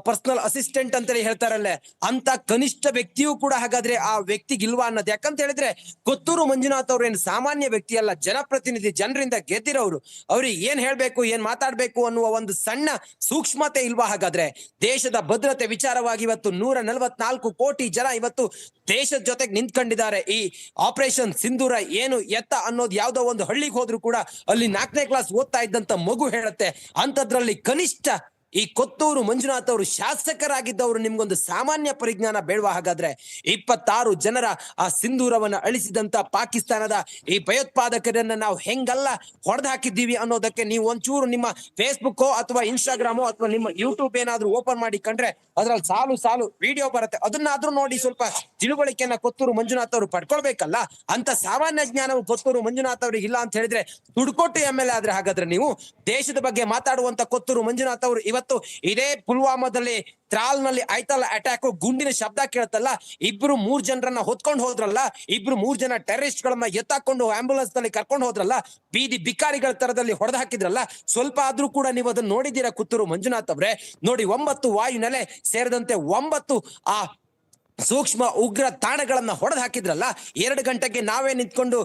ಪರ್ಸನಲ್ ಅಸಿಸ್ಟೆಂಟ್ ಅಂತೇಳಿ ಹೇಳ್ತಾರಲ್ಲೇ, ಅಂತ ಕನಿಷ್ಠ ವ್ಯಕ್ತಿಯೂ ಕೂಡ ಹಾಗಾದ್ರೆ ಆ ವ್ಯಕ್ತಿಗೆ ಇಲ್ವಾ ಅನ್ನೋದು. ಯಾಕಂತ ಹೇಳಿದ್ರೆ ಕೊತ್ತೂರು ಮಂಜುನಾಥ್ ಅವ್ರು ಏನು ಸಾಮಾನ್ಯ ವ್ಯಕ್ತಿ ಅಲ್ಲ, ಜನಪ್ರತಿನಿಧಿ, ಜನರಿಂದ ಗೆದ್ದಿರೋರು ಅವ್ರಿಗೆ ಏನ್ ಹೇಳ್ಬೇಕು, ಏನ್ ಮಾತಾಡ್ಬೇಕು ಅನ್ನುವ ಒಂದು ಸಣ್ಣ ಸೂಕ್ಷ್ಮತೆ ಇಲ್ವಾ ಹಾಗಾದ್ರೆ ದೇಶದ ಭದ್ರತೆ ವಿಚಾರವಾಗಿ ಇವತ್ತು ನೂರ ನಲವತ್ನಾಲ್ಕು ಕೋಟಿ ಜನ ಇವತ್ತು ದೇಶದ ಜೊತೆಗೆ ನಿಂತ್ಕೊಂಡಿದ್ದಾರೆ. ಈ ಆಪರೇಷನ್ ಸಿಂಧೂರ ಏನು ಎತ್ತ ಅನ್ನೋದು ಯಾವ್ದೋ ಒಂದು ಹಳ್ಳಿಗೆ ಹೋದ್ರು ಕೂಡ ಅಲ್ಲಿ ನಾಲ್ಕನೇ ಕ್ಲಾಸ್ ಓದ್ತಾ ಇದ್ದಂತ ಮಗು ಹೇಳುತ್ತೆ. ಅಂತದ್ರಲ್ಲಿ ಕನಿಷ್ಠ ಈ ಕೊತ್ತೂರು ಮಂಜುನಾಥ್ ಅವರು ಶಾಸಕರಾಗಿದ್ದವರು ನಿಮ್ಗೊಂದು ಸಾಮಾನ್ಯ ಪರಿಜ್ಞಾನ ಬೇಡವಾ? ಹಾಗಾದ್ರೆ ಇಪ್ಪತ್ತಾರು ಜನರ ಆ ಸಿಂಧೂರವನ್ನ ಅಳಿಸಿದಂತ ಪಾಕಿಸ್ತಾನದ ಈ ಭಯೋತ್ಪಾದಕರನ್ನ ನಾವು ಹೆಂಗಲ್ಲ ಹೊಡೆದು ಹಾಕಿದ್ದೀವಿ ಅನ್ನೋದಕ್ಕೆ ನೀವು ಒಂಚೂರು ನಿಮ್ಮ ಫೇಸ್ಬುಕ್ ಅಥವಾ ಇನ್ಸ್ಟಾಗ್ರಾಮೋ ಅಥವಾ ನಿಮ್ಮ ಯೂಟ್ಯೂಬ್ ಏನಾದ್ರೂ ಓಪನ್ ಮಾಡಿ ಕಂಡ್ರೆ ಅದ್ರಲ್ಲಿ ಸಾಲು ಸಾಲು ವಿಡಿಯೋ ಬರುತ್ತೆ. ಅದನ್ನಾದ್ರೂ ನೋಡಿ ಸ್ವಲ್ಪ ತಿಳುವಳಿಕೆಯನ್ನ ಕೊತ್ತೂರು ಮಂಜುನಾಥ್ ಅವರು ಪಡ್ಕೊಳ್ಬೇಕಲ್ಲ? ಅಂತ ಸಾಮಾನ್ಯ ಜ್ಞಾನವು ಕೊತ್ತೂರು ಮಂಜುನಾಥ್ ಅವ್ರಿಗೆ ಇಲ್ಲ ಅಂತ ಹೇಳಿದ್ರೆ ದುಡ್ಕೊಟ್ಟು ಎಂ ಎಲ್ ಆದ್ರೆ ಹಾಗಾದ್ರೆ ನೀವು ದೇಶದ ಬಗ್ಗೆ ಮಾತಾಡುವಂತ ಕೊತ್ತೂರು ಮಂಜುನಾಥ್ ಅವರು ಇವತ್ತು ಇದೇ ಪುಲ್ವಾಮಾದಲ್ಲಿ ತ್ರಾಲ್ನಲ್ಲಿ ಆಯ್ತಲ್ಲ ಅಟ್ಯಾಕ್ ಗುಂಡಿನ ಶಬ್ದ ಕೇಳ್ತಲ್ಲ ಇಬ್ರು ಮೂರ್ ಜನರನ್ನ ಹೊತ್ಕೊಂಡು ಹೋದ್ರಲ್ಲ, ಇಬ್ರು ಮೂರ್ ಜನ ಟೆರರಿಸ್ಟ್ ಗಳನ್ನ ಎತ್ತಾಕೊಂಡು ಆಂಬುಲೆನ್ಸ್ನಲ್ಲಿ ಕರ್ಕೊಂಡು ಹೋದ್ರಲ್ಲ, ಬೀದಿ ಬಿಕಾರಿಗಳ ತರದಲ್ಲಿ ಹೊಡೆದ ಹಾಕಿದ್ರಲ್ಲ, ಸ್ವಲ್ಪ ಆದ್ರೂ ಕೂಡ ನೀವು ಅದನ್ನ ನೋಡಿದೀರಾ ಕುತ್ತೂರು ಮಂಜುನಾಥ್ ಅವ್ರೆ? ನೋಡಿ, ಒಂಬತ್ತು ವಾಯುನೆಲೆ ಸೇರಿದಂತೆ ಒಂಬತ್ತು ಆ ಸೂಕ್ಷ್ಮ ಉಗ್ರ ತಾಣಗಳನ್ನ ಹೊಡೆದು ಹಾಕಿದ್ರಲ್ಲ, ಎರಡು ಗಂಟೆಗೆ ನಾವೇ ನಿಂತ್ಕೊಂಡು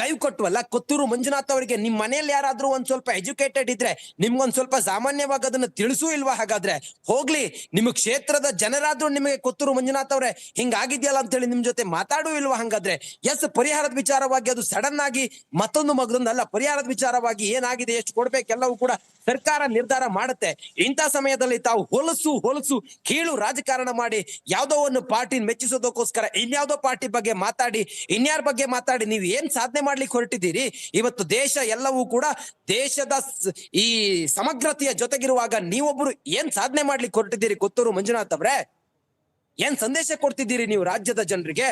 ಲೈವ್ ಕೊಟ್ವಲ್ಲ, ಕೊತ್ತೂರು ಮಂಜುನಾಥ್ ಅವರಿಗೆ ನಿಮ್ ಮನೆಯಲ್ಲಿ ಯಾರಾದ್ರೂ ಒಂದ್ ಸ್ವಲ್ಪ ಎಜುಕೇಟೆಡ್ ಇದ್ರೆ, ನಿಮ್ಗೊಂದ್ ಸ್ವಲ್ಪ ಸಾಮಾನ್ಯವಾಗಿ ಅದನ್ನ ತಿಳಿಸೂ ಇಲ್ವಾ ಹಾಗಾದ್ರೆ? ಹೋಗ್ಲಿ, ನಿಮ್ಮ ಕ್ಷೇತ್ರದ ಜನರಾದ್ರೂ ನಿಮಗೆ ಕೊತ್ತೂರು ಮಂಜುನಾಥ್ ಅವ್ರೆ ಹಿಂಗಾಗಿದ್ಯಲ್ಲ ಅಂತ ಹೇಳಿ ನಿಮ್ ಜೊತೆ ಮಾತಾಡೂ ಇಲ್ವಾ ಹಂಗಾದ್ರೆ? ಎಸ್ ಪರಿಹಾರದ ವಿಚಾರವಾಗಿ ಅದು ಸಡನ್ ಆಗಿ ಮತ್ತೊಂದು ಮಗದೊಂದಲ್ಲ ಪರಿಹಾರದ ವಿಚಾರವಾಗಿ ಏನಾಗಿದೆ, ಎಷ್ಟು ಕೊಡ್ಬೇಕೆಲ್ಲವೂ ಕೂಡ ಸರ್ಕಾರ ನಿರ್ಧಾರ ಮಾಡುತ್ತೆ. ಇಂಥ ಸಮಯದಲ್ಲಿ ತಾವು ಹೊಲಸು ಹೊಲಸು ಕೀಳು ರಾಜಕಾರಣ ಮಾಡಿ, ಯಾವ್ದೋ ಒಂದು ಪಾರ್ಟಿ ಮೆಚ್ಚಿಸೋದಕ್ಕೋಸ್ಕರ ಇನ್ಯಾವುದೋ ಪಾರ್ಟಿ ಬಗ್ಗೆ ಮಾತಾಡಿ, ಇನ್ಯಾರ ಬಗ್ಗೆ ಮಾತಾಡಿ ನೀವು ಏನ್ ಸಾಧನೆ ಮಾಡ್ಲಿಕ್ಕೆ ಹೊರಟಿದ್ದೀರಿ? ಇವತ್ತು ದೇಶ ಎಲ್ಲವೂ ಕೂಡ ದೇಶದ ಈ ಸಮಗ್ರತೆಯ ಜೊತೆಗಿರುವಾಗ ನೀವೊಬ್ರು ಏನ್ ಸಾಧನೆ ಮಾಡ್ಲಿಕ್ಕೆ ಹೊರಟಿದ್ದೀರಿ ಕೊತ್ತೂರು ಮಂಜುನಾಥ್ ಅವ್ರೆ? ಏನ್ ಸಂದೇಶ ಕೊಡ್ತಿದ್ದೀರಿ ನೀವು ರಾಜ್ಯದ ಜನರಿಗೆ?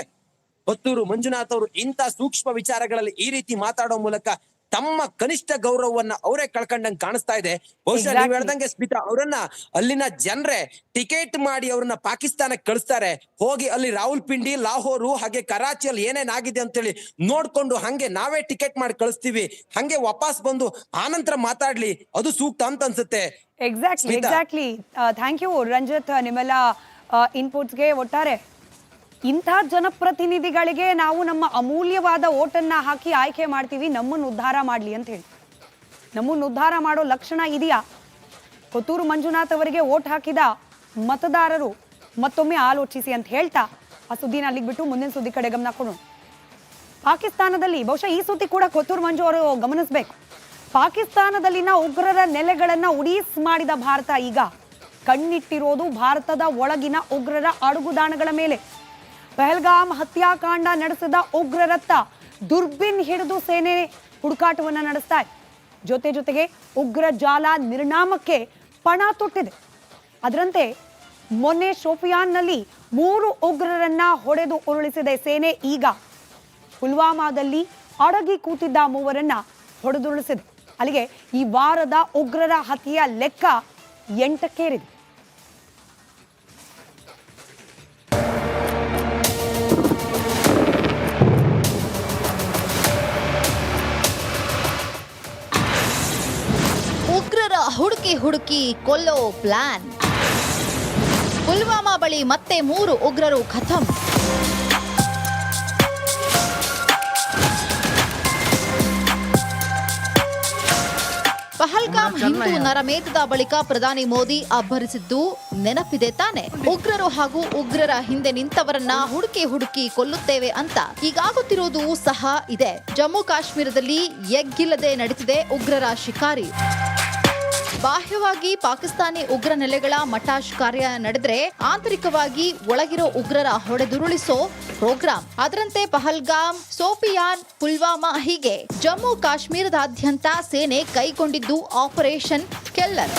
ಕೊತ್ತೂರು ಮಂಜುನಾಥ್ ಅವರು ಇಂಥ ಸೂಕ್ಷ್ಮ ವಿಚಾರಗಳಲ್ಲಿ ಈ ರೀತಿ ಮಾತಾಡೋ ಮೂಲಕ ತಮ್ಮ ಕನಿಷ್ಠ ಗೌರವವನ್ನ ಅವರೇ ಕಳ್ಕೊಂಡಂಗ್ ಕಾಣಿಸ್ತಾ ಇದೆ. ಬಹುಶಃ ನೀವು. ಹೇಳ್ದಂಗೆ ಸ್ಮಿತಾ ಅವರನ್ನ ಅಲ್ಲಿನ ಜನರೇ ಟಿಕೆಟ್ ಮಾಡಿ ಅವ್ರನ್ನ ಪಾಕಿಸ್ತಾನಕ್ಕೆ ಕಳಿಸ್ತಾರೆ. ಹೋಗಿ ಅಲ್ಲಿ ರಾಹುಲ್ಪಿಂಡಿ ಲಾಹೋರು ಹಾಗೆ ಕರಾಚಿಯಲ್ಲಿ ಏನೇನಾಗಿದೆ ಅಂತೇಳಿ ನೋಡ್ಕೊಂಡು ಹಂಗೆ ನಾವೇ ಟಿಕೆಟ್ ಮಾಡಿ ಕಳಿಸ್ತೀವಿ. ಹಂಗೆ ವಾಪಸ್ ಬಂದು ಆನಂತರ ಮಾತಾಡ್ಲಿ ಅದು ಸೂಕ್ತ ಅಂತ ಅನ್ಸುತ್ತೆ. Exactly exactly thank you Ranjith ನಿಮ್ಮೆಲ್ಲ ಇನ್ಪುಟ್ಸ್ಗೆ ಒಟ್ಟಾರೆ ಇಂಥ ಜನಪ್ರತಿನಿಧಿಗಳಿಗೆ ನಾವು ನಮ್ಮ ಅಮೂಲ್ಯವಾದ ಓಟನ್ನ ಹಾಕಿ ಆಯ್ಕೆ ಮಾಡ್ತೀವಿ, ನಮ್ಮನ್ನು ಉದ್ಧಾರ ಮಾಡಲಿ ಅಂತ ಹೇಳಿ. ನಮ್ಮನ್ನು ಉದ್ಧಾರ ಮಾಡೋ ಲಕ್ಷಣ ಇದೆಯಾ? ಕೊತ್ತೂರು ಮಂಜುನಾಥ್ ಅವರಿಗೆ ಓಟ್ ಹಾಕಿದ ಮತದಾರರು ಮತ್ತೊಮ್ಮೆ ಆಲೋಚಿಸಿ ಅಂತ ಹೇಳ್ತಾ, ಆ ಸುದ್ದಿನ ಅಲ್ಲಿಗೆ ಬಿಟ್ಟು ಮುಂದಿನ ಸುದ್ದಿ ಕಡೆ ಗಮನ ಕೊಡೋಣ. ಪಾಕಿಸ್ತಾನದಲ್ಲಿ ಬಹುಶಃ ಈ ಸುದ್ದಿ ಕೂಡ ಕೊತ್ತೂರು ಮಂಜು ಅವರು ಗಮನಿಸಬೇಕು. ಪಾಕಿಸ್ತಾನದಲ್ಲಿನ ಉಗ್ರರ ನೆಲೆಗಳನ್ನ ಉಡೀಸ್ ಮಾಡಿದ ಭಾರತ ಈಗ ಕಣ್ಣಿಟ್ಟಿರೋದು ಭಾರತದ ಒಳಗಿನ ಉಗ್ರರ ಅಡುಗುದಾಣಗಳ ಮೇಲೆ. ಪಹಲ್ಗಾಮ್ ಹತ್ಯಾಕಾಂಡ ನಡೆಸಿದ ಉಗ್ರರತ್ತ ದುರ್ಬಿನ್ ಹಿಡಿದು ಸೇನೆ ಹುಡುಕಾಟವನ್ನ ನಡೆಸ್ತಾ ಜೊತೆ ಜೊತೆಗೆ ಉಗ್ರ ಜಾಲ ನಿರ್ಣಾಮಕ್ಕೆ ಪಣ ತೊಟ್ಟಿದೆ. ಅದರಂತೆ ಮೊನ್ನೆ ಶೋಪಿಯಾನ್ನಲ್ಲಿ ಮೂರು ಉಗ್ರರನ್ನ ಹೊಡೆದು ಉರುಳಿಸಿದೆ ಸೇನೆ. ಈಗ ಪುಲ್ವಾಮಾದಲ್ಲಿ ಅಡಗಿ ಕೂತಿದ್ದ ಮೂವರನ್ನ ಹೊಡೆದುರುಳಿಸಿದೆ. ಅಲ್ಲಿಗೆ ಈ ವಾರದ ಉಗ್ರರ ಹತ್ಯೆಯ ಲೆಕ್ಕ ಎಂಟಕ್ಕೇರಿದೆ. ಹುಡುಕಿ ಹುಡುಕಿ ಕೊಲ್ಲೋ ಪ್ಲಾನ್. ಪುಲ್ವಾಮಾ ಬಳಿ ಮತ್ತೆ ಮೂರು ಉಗ್ರರು ಖತಂ ಪಹಲ್ಗಾಮ್ ಹಿಂದೂ ನರಮೇಧದ ಬಳಿಕ ಪ್ರಧಾನಿ ಮೋದಿ ಅಬ್ಬರಿಸಿದ್ದು ನೆನಪಿದೆ ತಾನೆ. ಉಗ್ರರು ಹಾಗೂ ಉಗ್ರರ ಹಿಂದೆ ನಿಂತವರನ್ನ ಹುಡುಕಿ ಹುಡುಕಿ ಕೊಲ್ಲುತ್ತೇವೆ ಅಂತ ಈಗಾಗುತ್ತಿರುವುದು ಸಹ ಇದೆ. ಜಮ್ಮು ಕಾಶ್ಮೀರದಲ್ಲಿ ಎಗ್ಗಿಲ್ಲದೆ ನಡೆಸಿದೆ ಉಗ್ರರ ಶಿಕಾರಿ. ಬಾಹ್ಯವಾಗಿ ಪಾಕಿಸ್ತಾನಿ ಉಗ್ರ ನೆಲೆಗಳ ಮಟಾಶ್ ಕಾರ್ಯ ನಡೆದ್ರೆ ಆಂತರಿಕವಾಗಿ ಒಳಗಿರೋ ಉಗ್ರರ ಹೊಡೆದುರುಳಿಸೋ ಪ್ರೋಗ್ರಾಂ. ಅದರಂತೆ ಪಹಲ್ಗಾಮ್, ಸೋಪಿಯಾನ್, ಪುಲ್ವಾಮಾ ಹೀಗೆ ಜಮ್ಮು ಕಾಶ್ಮೀರದಾದ್ಯಂತ ಸೇನೆ ಕೈಗೊಂಡಿದ್ದು ಆಪರೇಷನ್ ಕೆಲ್ಲರ್.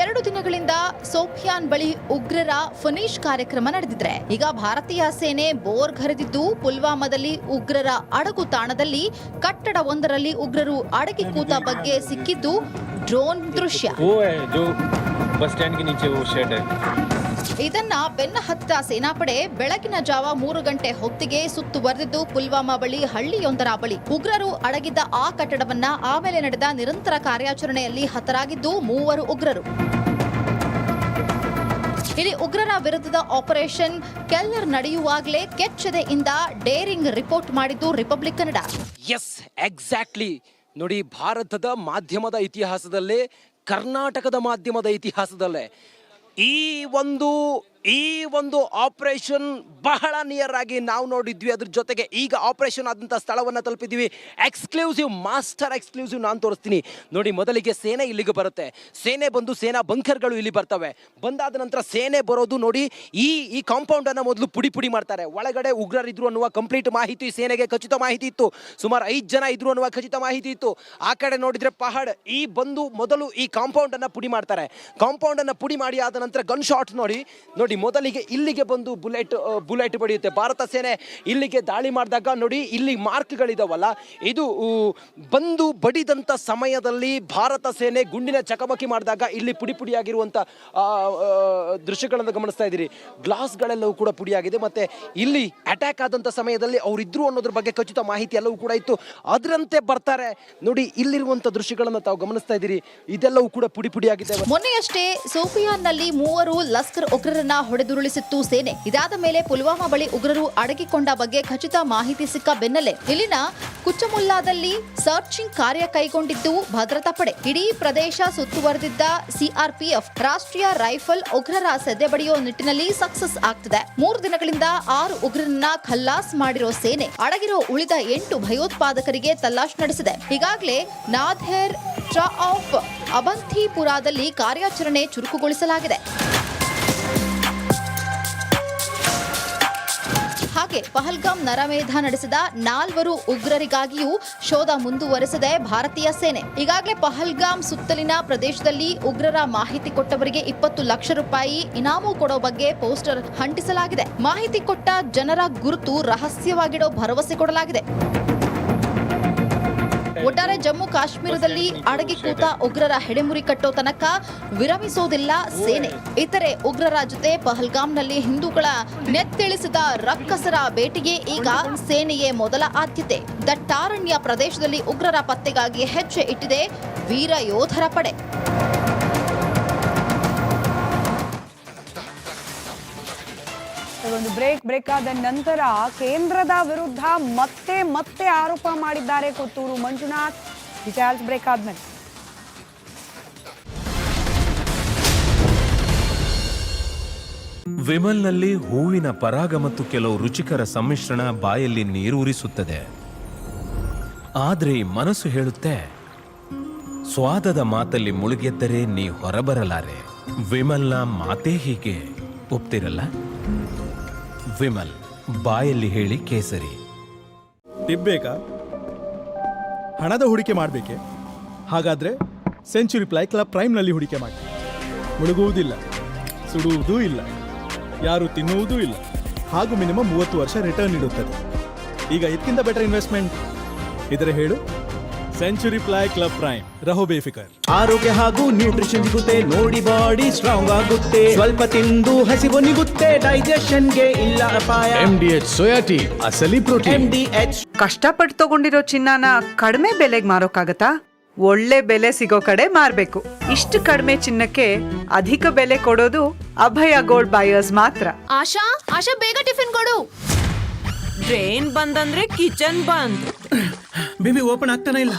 ಎರಡು ದಿನಗಳಿಂದ ಸೋಫಿಯಾನ್ ಬಳಿ ಉಗ್ರರ ಫನೀಶ್ ಕಾರ್ಯಕ್ರಮ ನಡೆದಿದ್ರೆ. ಈಗ ಭಾರತೀಯ ಸೇನೆ ಬೋರ್ ಹರಿದಿದ್ದು ಪುಲ್ವಾಮಾದಲ್ಲಿ ಉಗ್ರರ ಅಡಗು ತಾಣದಲ್ಲಿ ಕಟ್ಟಡವೊಂದರಲ್ಲಿ ಉಗ್ರರು ಅಡಗಿ ಕೂತ ಬಗ್ಗೆ ಸಿಕ್ಕಿದ್ದು ಡ್ರೋನ್ ದೃಶ್ಯ. ಬಸ್ है ಇದನ್ನ ಬೆನ್ನ ಹತ್ತ ಸೇನಾಪಡೆ ಬೆಳಗಿನ ಜಾವ ಮೂರು ಗಂಟೆ ಹೊತ್ತಿಗೆ ಸುತ್ತುವರೆದಿದ್ದು ಪುಲ್ವಾಮಾ ಬಳಿ, ಹಳ್ಳಿಯೊಂದರ ಬಳಿ. ಉಗ್ರರು ಅಡಗಿದ್ದ ಆ ಕಟ್ಟಡವನ್ನ ಆಮೇಲೆ ನಡೆದ ನಿರಂತರ ಕಾರ್ಯಾಚರಣೆಯಲ್ಲಿ ಹತರಾಗಿದ್ದು ಮೂವರು ಉಗ್ರರು. ಇಲ್ಲಿ ಉಗ್ರರ ವಿರುದ್ಧದ ಆಪರೇಷನ್ ಕೆಲ್ಲರ್ ನಡೆಯುವಾಗಲೇ ಕೆಚ್ಚದೆಯಿಂದ ಡೇರಿಂಗ್ ರಿಪೋರ್ಟ್ ಮಾಡಿದ್ದು ರಿಪಬ್ಲಿಕ್ ಕನ್ನಡ. Yes, exactly. ನೋಡಿ, ಭಾರತದ ಮಾಧ್ಯಮದ ಇತಿಹಾಸದಲ್ಲೇ, ಕರ್ನಾಟಕದ ಮಾಧ್ಯಮದ ಇತಿಹಾಸದಲ್ಲೇ. ಈ ಒಂದು ಈ ಒಂದು ಆಪರೇಷನ್ ಬಹಳ ನಿಯರ್ ಆಗಿ ನಾವು ನೋಡಿದ್ವಿ. ಅದ್ರ ಜೊತೆಗೆ ಈಗ ಆಪರೇಷನ್ ಆದಂಥ ಸ್ಥಳವನ್ನು ತಲುಪಿದ್ವಿ. ಎಕ್ಸ್ಕ್ಲೂಸಿವ್ ಮಾಸ್ಟರ್ ಎಕ್ಸ್ಕ್ಲೂಸಿವ್ ನಾನು ತೋರಿಸ್ತೀನಿ. ನೋಡಿ, ಮೊದಲಿಗೆ ಸೇನೆ ಇಲ್ಲಿಗೆ ಬರುತ್ತೆ. ಸೇನೆ ಬಂದು ಸೇನಾ ಬಂಕರ್ಗಳು ಇಲ್ಲಿ ಬರ್ತವೆ. ಬಂದಾದ ನಂತರ ಸೇನೆ ಬರೋದು ನೋಡಿ, ಈ ಈ ಕಾಂಪೌಂಡ್ ಅನ್ನ ಮೊದಲು ಪುಡಿ ಪುಡಿ ಮಾಡ್ತಾರೆ. ಒಳಗಡೆ ಉಗ್ರರಿದ್ರು ಅನ್ನುವ ಕಂಪ್ಲೀಟ್ ಮಾಹಿತಿ ಸೇನೆಗೆ ಖಚಿತ ಮಾಹಿತಿ ಇತ್ತು. ಸುಮಾರು ಐದು ಜನ ಇದ್ರು ಅನ್ನುವ ಖಚಿತ ಮಾಹಿತಿ ಇತ್ತು. ಆ ಕಡೆ ನೋಡಿದ್ರೆ ಪಹಾಡ್, ಈ ಬಂದು ಮೊದಲು ಈ ಕಾಂಪೌಂಡ್ ಅನ್ನ ಪುಡಿ ಮಾಡ್ತಾರೆ. ಕಾಂಪೌಂಡ್ ಅನ್ನ ಪುಡಿ ಮಾಡಿ ಆದ ನಂತರ ಗನ್ ಶಾಟ್ ನೋಡಿ ನೋಡಿ ಮೊದಲಿಗೆ ಇಲ್ಲಿಗೆ ಬಂದು ಬುಲೆಟ್ ಬುಲೆಟ್ ಬಡಿಯುತ್ತೆ. ಭಾರತ ಸೇನೆ ಇಲ್ಲಿಗೆ ದಾಳಿ ಮಾಡಿದಾಗ ನೋಡಿ, ಇಲ್ಲಿ ಮಾರ್ಕ್ಗಳಿದಾವಲ್ಲ. ಇದು ಬಂದು ಬಡಿದಂಥ ಸಮಯದಲ್ಲಿ ಭಾರತ ಸೇನೆ ಗುಂಡಿನ ಚಕಮಕಿ ಮಾಡಿದಾಗ ಇಲ್ಲಿ ಪುಡಿ ಪುಡಿಯಾಗಿರುವಂಥ ದೃಶ್ಯಗಳನ್ನು ಗಮನಿಸ್ತಾ ಇದ್ದೀರಿ. ಗ್ಲಾಸ್ಗಳೆಲ್ಲವೂ ಕೂಡ ಪುಡಿಯಾಗಿದೆ. ಮತ್ತೆ ಇಲ್ಲಿ ಅಟ್ಯಾಕ್ ಆದಂಥ ಸಮಯದಲ್ಲಿ ಅವರಿದ್ರು ಅನ್ನೋದ್ರ ಬಗ್ಗೆ ಖಚಿತ ಮಾಹಿತಿ ಎಲ್ಲವೂ ಕೂಡ ಇತ್ತು. ಅದರಂತೆ ಬರ್ತಾರೆ. ನೋಡಿ ಇಲ್ಲಿರುವಂಥ ದೃಶ್ಯಗಳನ್ನು ತಾವು ಗಮನಿಸ್ತಾ ಇದ್ದೀರಿ. ಇದೆಲ್ಲವೂ ಕೂಡ ಪುಡಿ ಪುಡಿಯಾಗಿದೆ. ಮೊನ್ನೆಯಷ್ಟೇ ಸೋಫಿಯಾನ್ನಲ್ಲಿ ಮೂವರು ಲಸ್ಕರ್ ಉಗ್ರರನ್ನ ಹೊಡೆದುರುಳಿಸಿತ್ತು ಸೇನೆ. ಇದಾದ ಮೇಲೆ ಪುಲ್ವಾಮಾ ಬಳಿ ಉಗ್ರರು ಅಡಗಿಕೊಂಡ ಬಗ್ಗೆ ಖಚಿತ ಮಾಹಿತಿ ಸಿಕ್ಕ ಬೆನ್ನಲ್ಲೇ ಇಲ್ಲಿನ ಕುಚ್ಚಮುಲ್ಲಾದಲ್ಲಿ ಸರ್ಚಿಂಗ್ ಕಾರ್ಯ ಕೈಗೊಂಡಿದ್ದು ಭದ್ರತಾ ಪಡೆ. ಇಡೀ ಪ್ರದೇಶ ಸುತ್ತುವರೆದಿದ್ದ ಸಿಆರ್ಪಿಎಫ್ ರಾಷ್ಟ್ರೀಯ ರೈಫಲ್ ಉಗ್ರರ ಸೆದೆ ಬಡಿಯೋ ನಿಟ್ಟಿನಲ್ಲಿ ಸಕ್ಸಸ್ ಆಗ್ತಿದೆ. ಮೂರು ದಿನಗಳಿಂದ ಆರು ಉಗ್ರರನ್ನ ಖಲ್ಲಾಸ್ ಮಾಡಿರೋ ಸೇನೆ ಅಡಗಿರೋ ಉಳಿದ ಎಂಟು ಭಯೋತ್ಪಾದಕರಿಗೆ ತಲ್ಲಾಶ್ ನಡೆಸಿದೆ. ಈಗಾಗಲೇ ನಾಧೇರ್ ಟ್ರಾ ಆಫ್ ಅವಂತಿಪುರಾದಲ್ಲಿ ಕಾರ್ಯಾಚರಣೆ ಚುರುಕುಗೊಳಿಸಲಾಗಿದೆ. ಹಾಗೆ ಪಹಲ್ಗಾಮ್ ನರಮೇಧ ನಡೆಸಿದ ನಾಲ್ವರು ಉಗ್ರರಿಗಾಗಿಯೂ ಶೋಧ ಮುಂದುವರೆಸಿದೆ ಭಾರತೀಯ ಸೇನೆ. ಈಗಾಗಲೇ ಪಹಲ್ಗಾಮ್ ಸುತ್ತಲಿನ ಪ್ರದೇಶದಲ್ಲಿ ಉಗ್ರರ ಮಾಹಿತಿ ಕೊಟ್ಟವರಿಗೆ ಇಪ್ಪತ್ತು ಲಕ್ಷ ರೂಪಾಯಿ ಇನಾಮು ಕೊಡೋ ಬಗ್ಗೆ ಪೋಸ್ಟರ್ ಅಂಟಿಸಲಾಗಿದೆ. ಮಾಹಿತಿ ಕೊಟ್ಟ ಜನರ ಗುರುತು ರಹಸ್ಯವಾಗಿಡೋ ಭರವಸೆ ಕೊಡಲಾಗಿದೆ. ಒಟ್ಟಾರೆ ಜಮ್ಮು ಕಾಶ್ಮೀರದಲ್ಲಿ ಅಡಗಿ ಕೂತ ಉಗ್ರರ ಹೆಡೆಮುರಿ ಕಟ್ಟೋ ತನಕ ವಿರಮಿಸೋದಿಲ್ಲ ಸೇನೆ. ಇತರೆ ಉಗ್ರರ ಜೊತೆ ಪಹಲ್ಗಾಮ್ನಲ್ಲಿ ಹಿಂದೂಗಳ ನೆತ್ತಿಳಿಸಿದ ರಕ್ಕಸರ ಭೇಟಿಗೆ ಈಗ ಸೇನೆಯೇ ಮೊದಲ ಆದ್ಯತೆ. ದಟ್ಟಾರಣ್ಯ ಪ್ರದೇಶದಲ್ಲಿ ಉಗ್ರರ ಪತ್ತೆಗಾಗಿ ಹೆಜ್ಜೆ ಇಟ್ಟಿದೆ ವೀರ ಯೋಧರ ಪಡೆ. ಬ್ರೇಕ್ ಬ್ರೇಕ್ ಆದ ನಂತರ ಕೇಂದ್ರದ ವಿರುದ್ಧ ಮತ್ತೆ ಮತ್ತೆ ಆರೋಪ ಮಾಡಿದ್ದಾರೆ ಕೊತ್ತೂರು ಮಂಜುನಾಥ್. ಡೀಟೇಲ್ಸ್ ಬ್ರೇಕ್ ಆದ್ಮೇಲೆ. ವಿಮಲ್ನಲ್ಲಿ ಹೂವಿನ ಪರಾಗ ಮತ್ತು ಕೆಲವು ರುಚಿಕರ ಸಮ್ಮಿಶ್ರಣ ಬಾಯಲ್ಲಿ ನೀರೂರಿಸುತ್ತದೆ ಆದ್ರೆ ಮನಸ್ಸು ಹೇಳುತ್ತೆ, ಸ್ವಾದದ ಮಾತಲ್ಲಿ ಮುಳುಗೆದ್ದರೆ ನೀ ಹೊರಬರಲಾರೆ. ವಿಮಲ್ನ ಮಾತೇ ಹೀಗೆ, ಒಪ್ತಿರಲ್ಲ? ವಿಮಲ್, ಬಾಯಲ್ಲಿ ಹೇಳಿ ಕೇಸರಿ. ತಿಬ್ಬೇಕಾ ಬೇಕಾ ಹಣದ ಹೂಡಿಕೆ ಮಾಡಬೇಕೆ? ಹಾಗಾದ್ರೆ ಸೆಂಚುರಿ ಪ್ಲೈ ಕ್ಲಬ್ ಪ್ರೈಮ್ನಲ್ಲಿ ಹೂಡಿಕೆ ಮಾಡಿ. ಮುಳುಗುವುದಿಲ್ಲ, ಸುಡುವುದೂ ಇಲ್ಲ, ಯಾರು ತಿನ್ನುವುದೂ ಇಲ್ಲ. ಹಾಗೂ ಮಿನಿಮಮ್ ಮೂವತ್ತು ವರ್ಷ ರಿಟರ್ನ್ ಇಡುತ್ತದೆ. ಈಗ ಇದಕ್ಕಿಂತ ಬೆಟರ್ ಇನ್ವೆಸ್ಟ್ಮೆಂಟ್? ಇದ್ರೆ ಹೇಳು. ಸೆಂಚುರಿ ಪ್ಲೈ ಕ್ಲಬ್ ಪ್ರೈಮ್ ರಹೋ ಬೇಫಿಕರ್. ಆರೋಗ್ಯ ಹಾಗೂ ನ್ಯೂಟ್ರಿಷನ್ ಸಿಗುತ್ತೆ ನೋಡಿ ಬಾಡಿ ಸ್ಟ್ರಾಂಗ್ ಆಗುತ್ತೆ. ಸ್ವಲ್ಪ ತಿಂದು ಹಸಿವು ನಿಗುತ್ತೆ ಡೈಜೆಷನ್ಗೆ ಇಲ್ಲ ಅಪಾಯ. ಎಂ ಡಿ ಎಚ್ ಸೋಯಾಟಿ ಅಸಲಿ ಪ್ರೋಟೀನ್ ಎಂ ಡಿ ಎಚ್ ಕಷ್ಟಪಟ್ಟು ತಗೊಂಡಿರೋ ಚಿನ್ನನ ಕಡಿಮೆ ಬೆಲೆಗೆ ಮಾರೋಕ್ಕಾಗತ್ತಾ? ಒಳ್ಳೆ ಬೆಲೆ ಸಿಗೋ ಕಡೆ ಮಾರ್ಬೇಕು. ಇಷ್ಟು ಕಡಿಮೆ ಚಿನ್ನಕ್ಕೆ ಅಧಿಕ ಬೆಲೆ ಕೊಡೋದು ಅಭಯ ಗೋಲ್ಡ್ ಬಾಯರ್ಸ್ ಮಾತ್ರ. ಆಶಾ ಆಶಾ ಬೇಗ ಟಿಫಿನ್ ಕೊಡು. ಟ್ರೈನ್ ಬಂದಂದ್ರೆ ಕಿಚನ್ ಬಂದ್. ಬಿಬಿ ಓಪನ್ ಆಗ್ತಾನೆ ಇಲ್ಲ?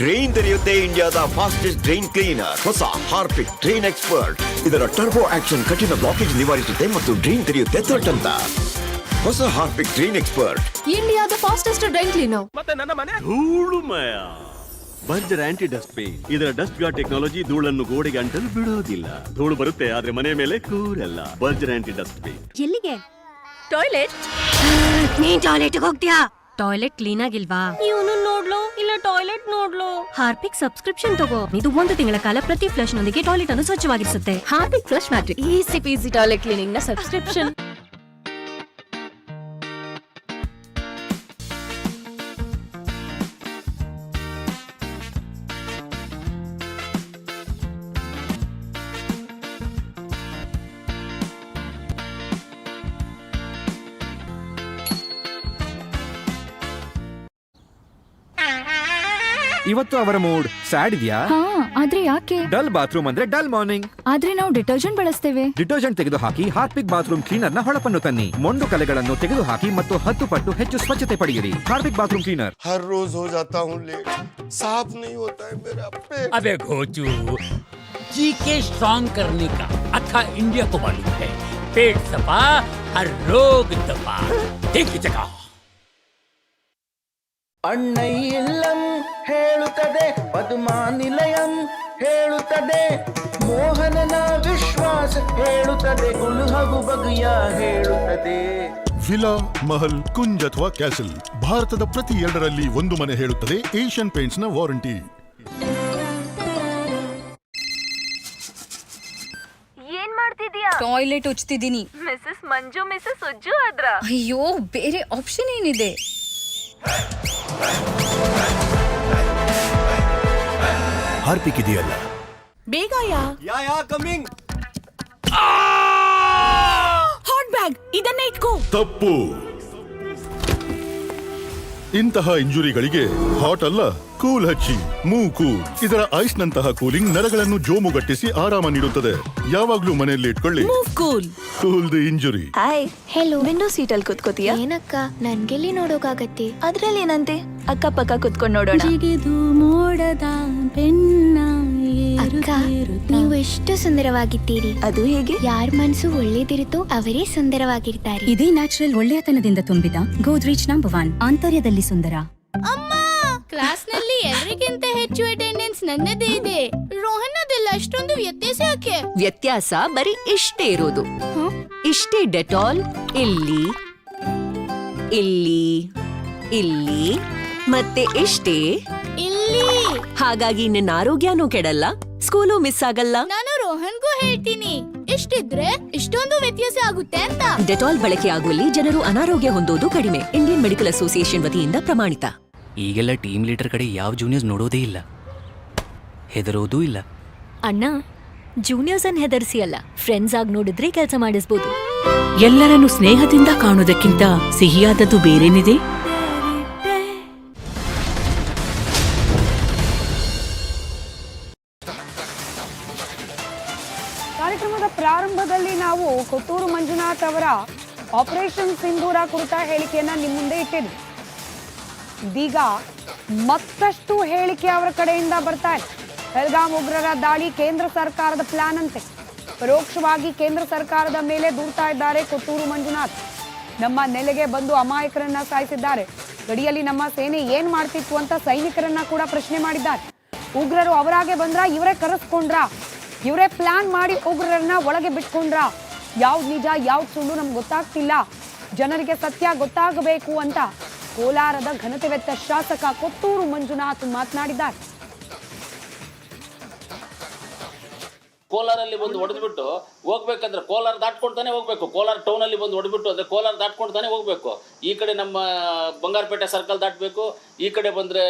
ಡ್ರೈನ್ ತೆರೆಯುತ್ತೆ ಇಂಡಿಯಾದ ಫಾಸ್ಟೆಸ್ಟ್ ಡ್ರೈನ್ ಕ್ಲೀನರ್ ಹೊಸ ಹಾರ್ಪಿಕ್ ಡ್ರೈನ್ ಎಕ್ಸ್ಪರ್ಟ್ ಇದರ ಟರ್ಬೋ ಆಕ್ಷನ್ ಕಠಿಣ ಬ್ಲಾಕೇಜ್ ನಿವಾರಿಸುತ್ತೆ ಮತ್ತು ಡ್ರೈನ್ ತೆರೆಯುತ್ತೆ ಥ್ರೆಟ್ ಅಂತ. ಹೊಸ ಹಾರ್ಪಿಕ್ ಡ್ರೈನ್ ಎಕ್ಸ್ಪರ್ಟ್ ಇಂಡಿಯಾದ ಫಾಸ್ಟೆಸ್ಟ್ ಡ್ರೈನ್ ಕ್ಲೀನರ್ ಮತ್ತೆ ನನ್ನ ಮನೆ? ಧೂಳುಮಯ ಬರ್ಜರ್ ಆಂಟಿ ಡಸ್ಟ್ ಪೇ ಇದರ ಡಸ್ಟ್ ಗಾರ್ಡ್ ಟೆಕ್ನಾಲಜಿ ಧೂಳನ್ನು ಗೋಡೆಗೆ ಅಂಟಲು ಬಿಡೋದಿಲ್ಲ. ಧೂಳು ಬರುತ್ತೆ ಆದ್ರೆ ಮನೆ ಮೇಲೆ ಕೂರಲ್ಲ. ಬರ್ಜರ್ ಆಂಟಿ ಡಸ್ಟ್ ಪೇ ಎಲ್ಲಿಗೆ? ಟಾಯ್ಲೆಟ್ ನೀನ್ ಟಾಯ್ಲೆಟ್ ಹೋಗ್ತೀಯಾ? ಟಾಯ್ಲೆಟ್ ಕ್ಲೀನ್ ಆಗಿಲ್ವಾ? ಇವನು ನೋಡ್ಲು ಇಲ್ಲ ಟಾಯ್ಲೆಟ್ ನೋಡ್ಲು. ಹಾರ್ಪಿಕ್ ಸಬ್ಸ್ಕ್ರಿಪ್ಷನ್ ತಗೋ. ಇದು ಒಂದು ತಿಂಗಳ ಕಾಲ ಪ್ರತಿ ಫ್ಲಶ್ ನೊಂದಿಗೆ ಟಾಯ್ಲೆಟ್ ಅನ್ನು ಸ್ವಚ್ಛವಾಗಿರಿಸುತ್ತೆ. Harpic flush matic easy peasy toilet ಕ್ಲೀನಿಂಗ್ನ subscription ಇವತ್ತು ಅವರ ಮೂಡ್ ಸ್ಯಾಡ್ ಇದೆಯಾ ಹಾ ಆದ್ರೆ ಯಾಕೆ ಡಲ್ ಬಾತ್ರೂಮ್ ಅಂದ್ರೆ ಡಲ್ ಮಾರ್ನಿಂಗ್ ಆದ್ರೆ ನಾವು ಡಿಟರ್ಜೆಂಟ್ ಬಳಸ್ತೇವೆ ಡಿಟರ್ಜೆಂಟ್ ತೆಗೆದು ಹಾಕಿ ಹಾರ್ಪಿಕ್ ಬಾತ್ರೂಮ್ ಕ್ಲೀನರ್ ನ ಹೊಳಪನ್ನು ತನ್ನಿ ಮೊಂಡು ಕಲೆಗಳನ್ನು ತೆಗೆದು ಹಾಕಿ ಮತ್ತು ಹತ್ತು ಪಟ್ಟು ಹೆಚ್ಚು ಸ್ವಚ್ಛತೆ ಪಡೆಯಿರಿ ಹಾರ್ಪಿಕ್ ಬಾತ್ರೂಮ್ ಕ್ಲೀನರ್ हर रोज हो जाता हूँ लेट साफ नहीं होता है मेरा पेट ಅದೇ ಗೋಚು जी के स्ट्रॉन्ग करने का अथा इंडिया को मालूम है पेट सफा हर रोग दफा एक जगह ಅಣ್ಣಯ್ಯಿಲ್ಲಂ ಹೇಳುತ್ತದೆ ಪದ್ಮಾನಿಲಯಂ ಹೇಳುತ್ತದೆ ಮೋಹನನ ವಿಶ್ವಾಸ ಹೇಳುತ್ತದೆ ಗುಲುಹಗು ಬಗೆಯ ಹೇಳುತ್ತದೆ. ವಿಲಾ ಮಹಲ್ ಕುಂಜ್ ಅಥವಾ ಕ್ಯಾಸಲ್. ಭಾರತದ ಪ್ರತಿ ಎರಡರಲ್ಲಿ ಒಂದು ಮನೆ ಹೇಳುತ್ತದೆ ಏಷ್ಯನ್ ಪೇಂಟ್ಸ್ನ ವಾರಂಟಿ. ಏನ್ ಮಾಡ್ತಿದ್ಯಾ? ಟಾಯ್ಲೆಟ್ ಉಚ್ತಿದೀನಿ ಮಿಸಸ್ ಮಂಜು ಮಿಸಸ್ ಉಜ್ಜು ಅದ್ರ? ಅಯ್ಯೋ ಬೇರೆ ಆಪ್ಷನ್ ಏನಿದೆ? ಹಾರ್ಪಿಕ್ ಇದೆಯಲ್ಲ ಬೇಗ yeah. Yeah yeah coming hot bag ಇದನ್ನೇ ಇಟ್ಕೋ. ತಪ್ಪು. ಇಂತಹ ಇಂಜುರಿಗಳಿಗೆ ಹಾಟ್ ಅಲ್ಲ. ಕೂಲ್ ಹಚ್ಚಿ ಮೂಕು ಇದರ ಐಸ್ ನಂತಹ ಕೂಲಿಂಗ್ ನರಗಳನ್ನು ಜೋಮುಗಟ್ಟಿಸಿ ಆರಾಮ ನೀಡುತ್ತದೆ. ಯಾವಾಗ್ಲೂ ಮನೆಯಲ್ಲಿ ಇಟ್ಕೊಳ್ಳಿ. Cool cool. The injury. Hi. Hello window seat ಅಲ್ಲಿ ಕುತ್ಕೋತೀಯಾ? ಏನಕ್ಕ ನನ್ಗೆಲ್ಲಿ ನೋಡೋಕಾಗತ್ತೆ? ಅದ್ರಲ್ಲಿ ಏನಂತೆ ಅಕ್ಕ ಪಕ್ಕ ಕುತ್ಕೊಂಡು ನೋಡೋಣ. ಮೋಡದ ಬೆನ್ನ ಅಕ್ಕ ನೀವು ಎಷ್ಟು ಸುಂದರವಾಗಿದ್ದೀರಿ. ಅದು ಹೇಗೆ? ಯಾರ ಮನಸ್ಸು ಒಳ್ಳೇದಿರುತ್ತೋ ಅವರೇ ಸುಂದರವಾಗಿರ್ತಾರೆ. ಇದೇ ನ್ಯಾಚುರಲ್ ಒಳ್ಳೆಯತನದಿಂದ ತುಂಬಿದ ಗೋದ್ರೇಜ್ ನಂಬರ್ ಒನ್ ಆಂತರ್ಯದಲ್ಲಿ ಸುಂದರ. ಅಮ್ಮ ಕ್ಲಾಸ್ನಲ್ಲಿ ಎಲ್ರಿಗಿಂತ ಹೆಚ್ಚು ಅಟೆಂಡೆನ್ಸ್ ನನ್ನದೇ ಇದೆ. ರೋಹನ್ ಅದೆಲ್ಲ ಅಷ್ಟೊಂದು ವ್ಯತ್ಯಾಸ ಯಾಕೆ? ವ್ಯತ್ಯಾಸ ಬರೀ ಇಷ್ಟೇ ಇರೋದು. ಇಷ್ಟೇ ಡೆಟಾಲ್ ಇಲ್ಲಿ ಇಲ್ಲಿ ಇಲ್ಲಿ ಮತ್ತೆ ಇಷ್ಟೇ ಇಲ್ಲಿ. ಹಾಗಾಗಿ ನಿನ್ನ ಆರೋಗ್ಯನೂ ಕೆಡಲ್ಲ ಸ್ಕೂಲು ಮಿಸ್ ಆಗಲ್ಲ. ನಾನು ರೋಹನ್ಗೂ ಹೇಳ್ತೀನಿ. ಇಷ್ಟಿದ್ರೆ ಇಷ್ಟೊಂದು ವ್ಯತ್ಯಾಸ ಆಗುತ್ತೆ ಅಂತ. ಡೆಟಾಲ್ ಬಳಕೆ ಆಗುವಲ್ಲಿ ಜನರು ಅನಾರೋಗ್ಯ ಹೊಂದೋದು ಕಡಿಮೆ. ಇಂಡಿಯನ್ ಮೆಡಿಕಲ್ ಅಸೋಸಿಯೇಷನ್ ವತಿಯಿಂದ ಪ್ರಮಾಣಿತ. ಈಗೆಲ್ಲ ಟೀಮ್ ಲೀಡರ್ ಕಡೆ ಯಾವ ಜೂನಿಯರ್ಸ್ ನೋಡೋದೇ ಇಲ್ಲ. ಹೆದರೋದೂ ಇಲ್ಲ. ಅಣ್ಣ ಜೂನಿಯರ್ಸ್ ಅನ್ ಹೆದರ್ಸಿ ಅಲ್ಲ ಫ್ರೆಂಡ್ಸ್ ಆಗಿ ನೋಡಿದ್ರೆ ಕೆಲಸ ಮಾಡಿಸ್ಬೋದು. ಎಲ್ಲರನ್ನು ಸ್ನೇಹದಿಂದ ಕಾಣೋದಕ್ಕಿಂತ ಸಿಹಿಯಾದದ್ದು ಬೇರೇನಿದೆ? ಕಾರ್ಯಕ್ರಮದ ಪ್ರಾರಂಭದಲ್ಲಿ ನಾವು ಕೊತ್ತೂರು ಮಂಜುನಾಥ್ ಅವರ ಆಪರೇಷನ್ ಸಿಂಧೂರ ಕುರಿತ ಹೇಳಿಕೆಯನ್ನ ನಿಮ್ಮ ಮುಂದೆ ಇಟ್ಟಿದ್ವಿ. ಇದೀಗ ಮತ್ತಷ್ಟು ಹೇಳಿಕೆ ಅವರ ಕಡೆಯಿಂದ ಬರ್ತಾ ಇದೆ. ಉಗ್ರರ ದಾಳಿ ಕೇಂದ್ರ ಸರ್ಕಾರದ ಪ್ಲಾನ್ ಅಂತೆ. ಪರೋಕ್ಷವಾಗಿ ಕೇಂದ್ರ ಸರ್ಕಾರದ ಮೇಲೆ ದೂರ್ತಾ ಇದ್ದಾರೆ ಕೊಟ್ಟೂರು ಮಂಜುನಾಥ್. ನಮ್ಮ ನೆಲೆಗೆ ಬಂದು ಅಮಾಯಕರನ್ನ ಸಾಯಿಸಿದ್ದಾರೆ. ಗಡಿಯಲ್ಲಿ ನಮ್ಮ ಸೇನೆ ಏನ್ ಮಾಡ್ತಿತ್ತು ಅಂತ ಸೈನಿಕರನ್ನ ಕೂಡ ಪ್ರಶ್ನೆ ಮಾಡಿದ್ದಾರೆ. ಉಗ್ರರು ಅವರಾಗೆ ಬಂದ್ರ, ಇವರೇ ಕರೆಸ್ಕೊಂಡ್ರ? ಇವರೇ ಪ್ಲಾನ್ ಮಾಡಿ ಉಗ್ರರನ್ನ ಒಳಗೆ ಬಿಟ್ಕೊಂಡ್ರ? ಯಾವ್ದು ನಿಜ, ಯಾವ್ದು ಸುಳ್ಳು ನಮ್ಗೆ ಗೊತ್ತಾಗ್ತಿಲ್ಲ. ಜನರಿಗೆ ಸತ್ಯ ಗೊತ್ತಾಗಬೇಕು ಅಂತ ಕೋಲಾರದ ಘನತೆವೆತ್ತ ಶಾಸಕ ಕೊತ್ತೂರು ಮಂಜುನಾಥ್ ಮಾತನಾಡಿದ್ದಾರೆ. ಕೋಲಾರಲ್ಲಿ ಬಂದು ಹೊಡೆದ್ಬಿಟ್ಟು ಹೋಗ್ಬೇಕಂದ್ರೆ ಕೋಲಾರ ದಾಟ್ಕೊಂಡ್ತಾನೆ ಹೋಗ್ಬೇಕು. ಕೋಲಾರ ಟೌನಲ್ಲಿ ಬಂದು ಹೊಡೆದ್ಬಿಟ್ಟು ಅಂದ್ರೆ ಕೋಲಾರ ದಾಟ್ಕೊಂಡ್ತಾನೆ ಹೋಗ್ಬೇಕು. ಈ ಕಡೆ ನಮ್ಮ ಬಂಗಾರಪೇಟೆ ಸರ್ಕಲ್ ದಾಟಬೇಕು, ಈ ಕಡೆ ಬಂದರೆ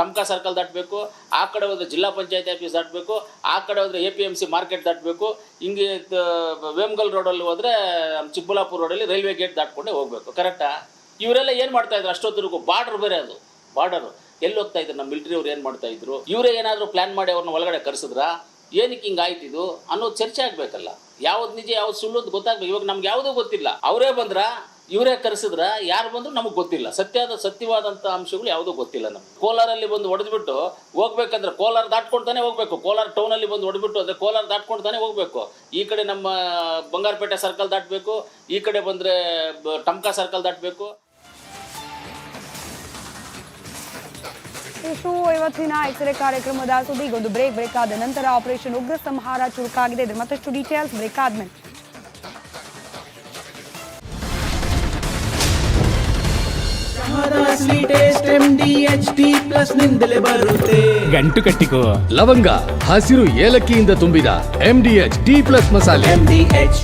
ಟಮ್ಕಾ ಸರ್ಕಲ್ ದಾಟಬೇಕು, ಆ ಕಡೆ ಹೋದ್ರೆ ಜಿಲ್ಲಾ ಪಂಚಾಯತ್ ಆಫೀಸ್ ದಾಟಬೇಕು, ಆ ಕಡೆ ಹೋದ್ರೆ A P M C market ದಾಟಬೇಕು, ಹಿಂಗೆ ವೇಮಗಲ್ ರೋಡಲ್ಲಿ ಹೋದ್ರೆ ಚಿಕ್ಕಬಳ್ಳಾಪುರ ರೋಡಲ್ಲಿ ರೈಲ್ವೆ ಗೇಟ್ ದಾಟ್ಕೊಂಡೇ ಹೋಗ್ಬೇಕು. ಕರೆಕ್ಟಾ? ಇವರೆಲ್ಲ ಏನು ಮಾಡ್ತಾ ಇದ್ರು? ಅಷ್ಟೊತ್ತಿರ್ಗೂ ಬಾರ್ಡರ್ ಬೇರೆ ಅದು. ಬಾರ್ಡರ್. ಎಲ್ಲಿ ಹೋಗ್ತಾ ಇದ್ರು? ನಮ್ಮ ಮಿಲಿಟರಿ ಅವ್ರು ಏನು ಮಾಡ್ತಾ ಇದ್ರು? ಇವರೇ ಏನಾದರೂ ಪ್ಲಾನ್ ಮಾಡಿ ಅವ್ರನ್ನ ಒಳಗಡೆ ಕರೆಸಿದ್ರಾ? ಏನಕ್ಕೆ ಹಿಂಗೆ ಆಯ್ತಿದು ಅನ್ನೋದು ಚರ್ಚೆ ಆಗಬೇಕಲ್ಲ. ಯಾವ್ದು ನಿಜ, ಯಾವ್ದು ಸುಳ್ಳು ಅಂತ ಗೊತ್ತಾಗ್ಬೇಕು. ಇವಾಗ ನಮ್ಗೆ ಯಾವುದೂ ಗೊತ್ತಿಲ್ಲ. ಅವರೇ ಬಂದ್ರ? ಇವರೇ ಕರೆಸಿದ್ರ? ಯಾರು ಬಂದ್ರು ನಮಗೆ ಗೊತ್ತಿಲ್ಲ. ಸತ್ಯದ ಸತ್ಯವಾದಂಥ ಅಂಶಗಳು ಯಾವುದೂ ಗೊತ್ತಿಲ್ಲ ನಮ್ಗೆ. ಕೋಲಾರಲ್ಲಿ ಬಂದು ಹೊಡೆದ್ಬಿಟ್ಟು ಹೋಗ್ಬೇಕಂದ್ರೆ ಕೋಲಾರ ದಾಟ್ಕೊಂಡ್ತಾನೆ ಹೋಗ್ಬೇಕು. ಕೋಲಾರ ಟೌನಲ್ಲಿ ಬಂದು ಹೊಡೆದ್ಬಿಟ್ಟು ಅಂದ್ರೆ ಕೋಲಾರ ದಾಟ್ಕೊಂಡ್ತಾನೆ ಹೋಗ್ಬೇಕು. ಈ ಕಡೆ ನಮ್ಮ ಬಂಗಾರಪೇಟೆ ಸರ್ಕಲ್ ದಾಟಬೇಕು. ಈ ಕಡೆ ಬಂದರೆ ಟಮ್ಕಾ ಸರ್ಕಲ್ ದಾಟಬೇಕು. ಇಷ್ಟು ಇವತ್ತಿನ ಎಕ್ಸ್ರೇ ಕಾರ್ಯಕ್ರಮದ ಸುದ್ದಿಗೊಂದು ಬ್ರೇಕ್ ಬ್ರೇಕ್ ಆದ ನಂತರ ಆಪರೇಷನ್ ಉಗ್ರ ಸಂಹಾರ ಚುರುಕಾಗಿದೆ. ಇದ್ರ ಮತ್ತಷ್ಟು ಡೀಟೇಲ್ಸ್ ಬ್ರೇಕ್ ಆದ್ಮೇಲೆ. ಟೇಸ್ಟ್ ಎಂ ಟಿ ಪ್ಲಸ್ ನಿಂದಲೇ ಬರುತ್ತೆ. ಗಂಟು ಕಟ್ಟಿಕೋ. ಲವಂಗ ಹಸಿರು ಏಲಕ್ಕಿಯಿಂದ ತುಂಬಿದ ಎಂಡಿಎಚ್ ಡಿ ಪ್ಲಸ್ ಮಸಾಲೆ. M D H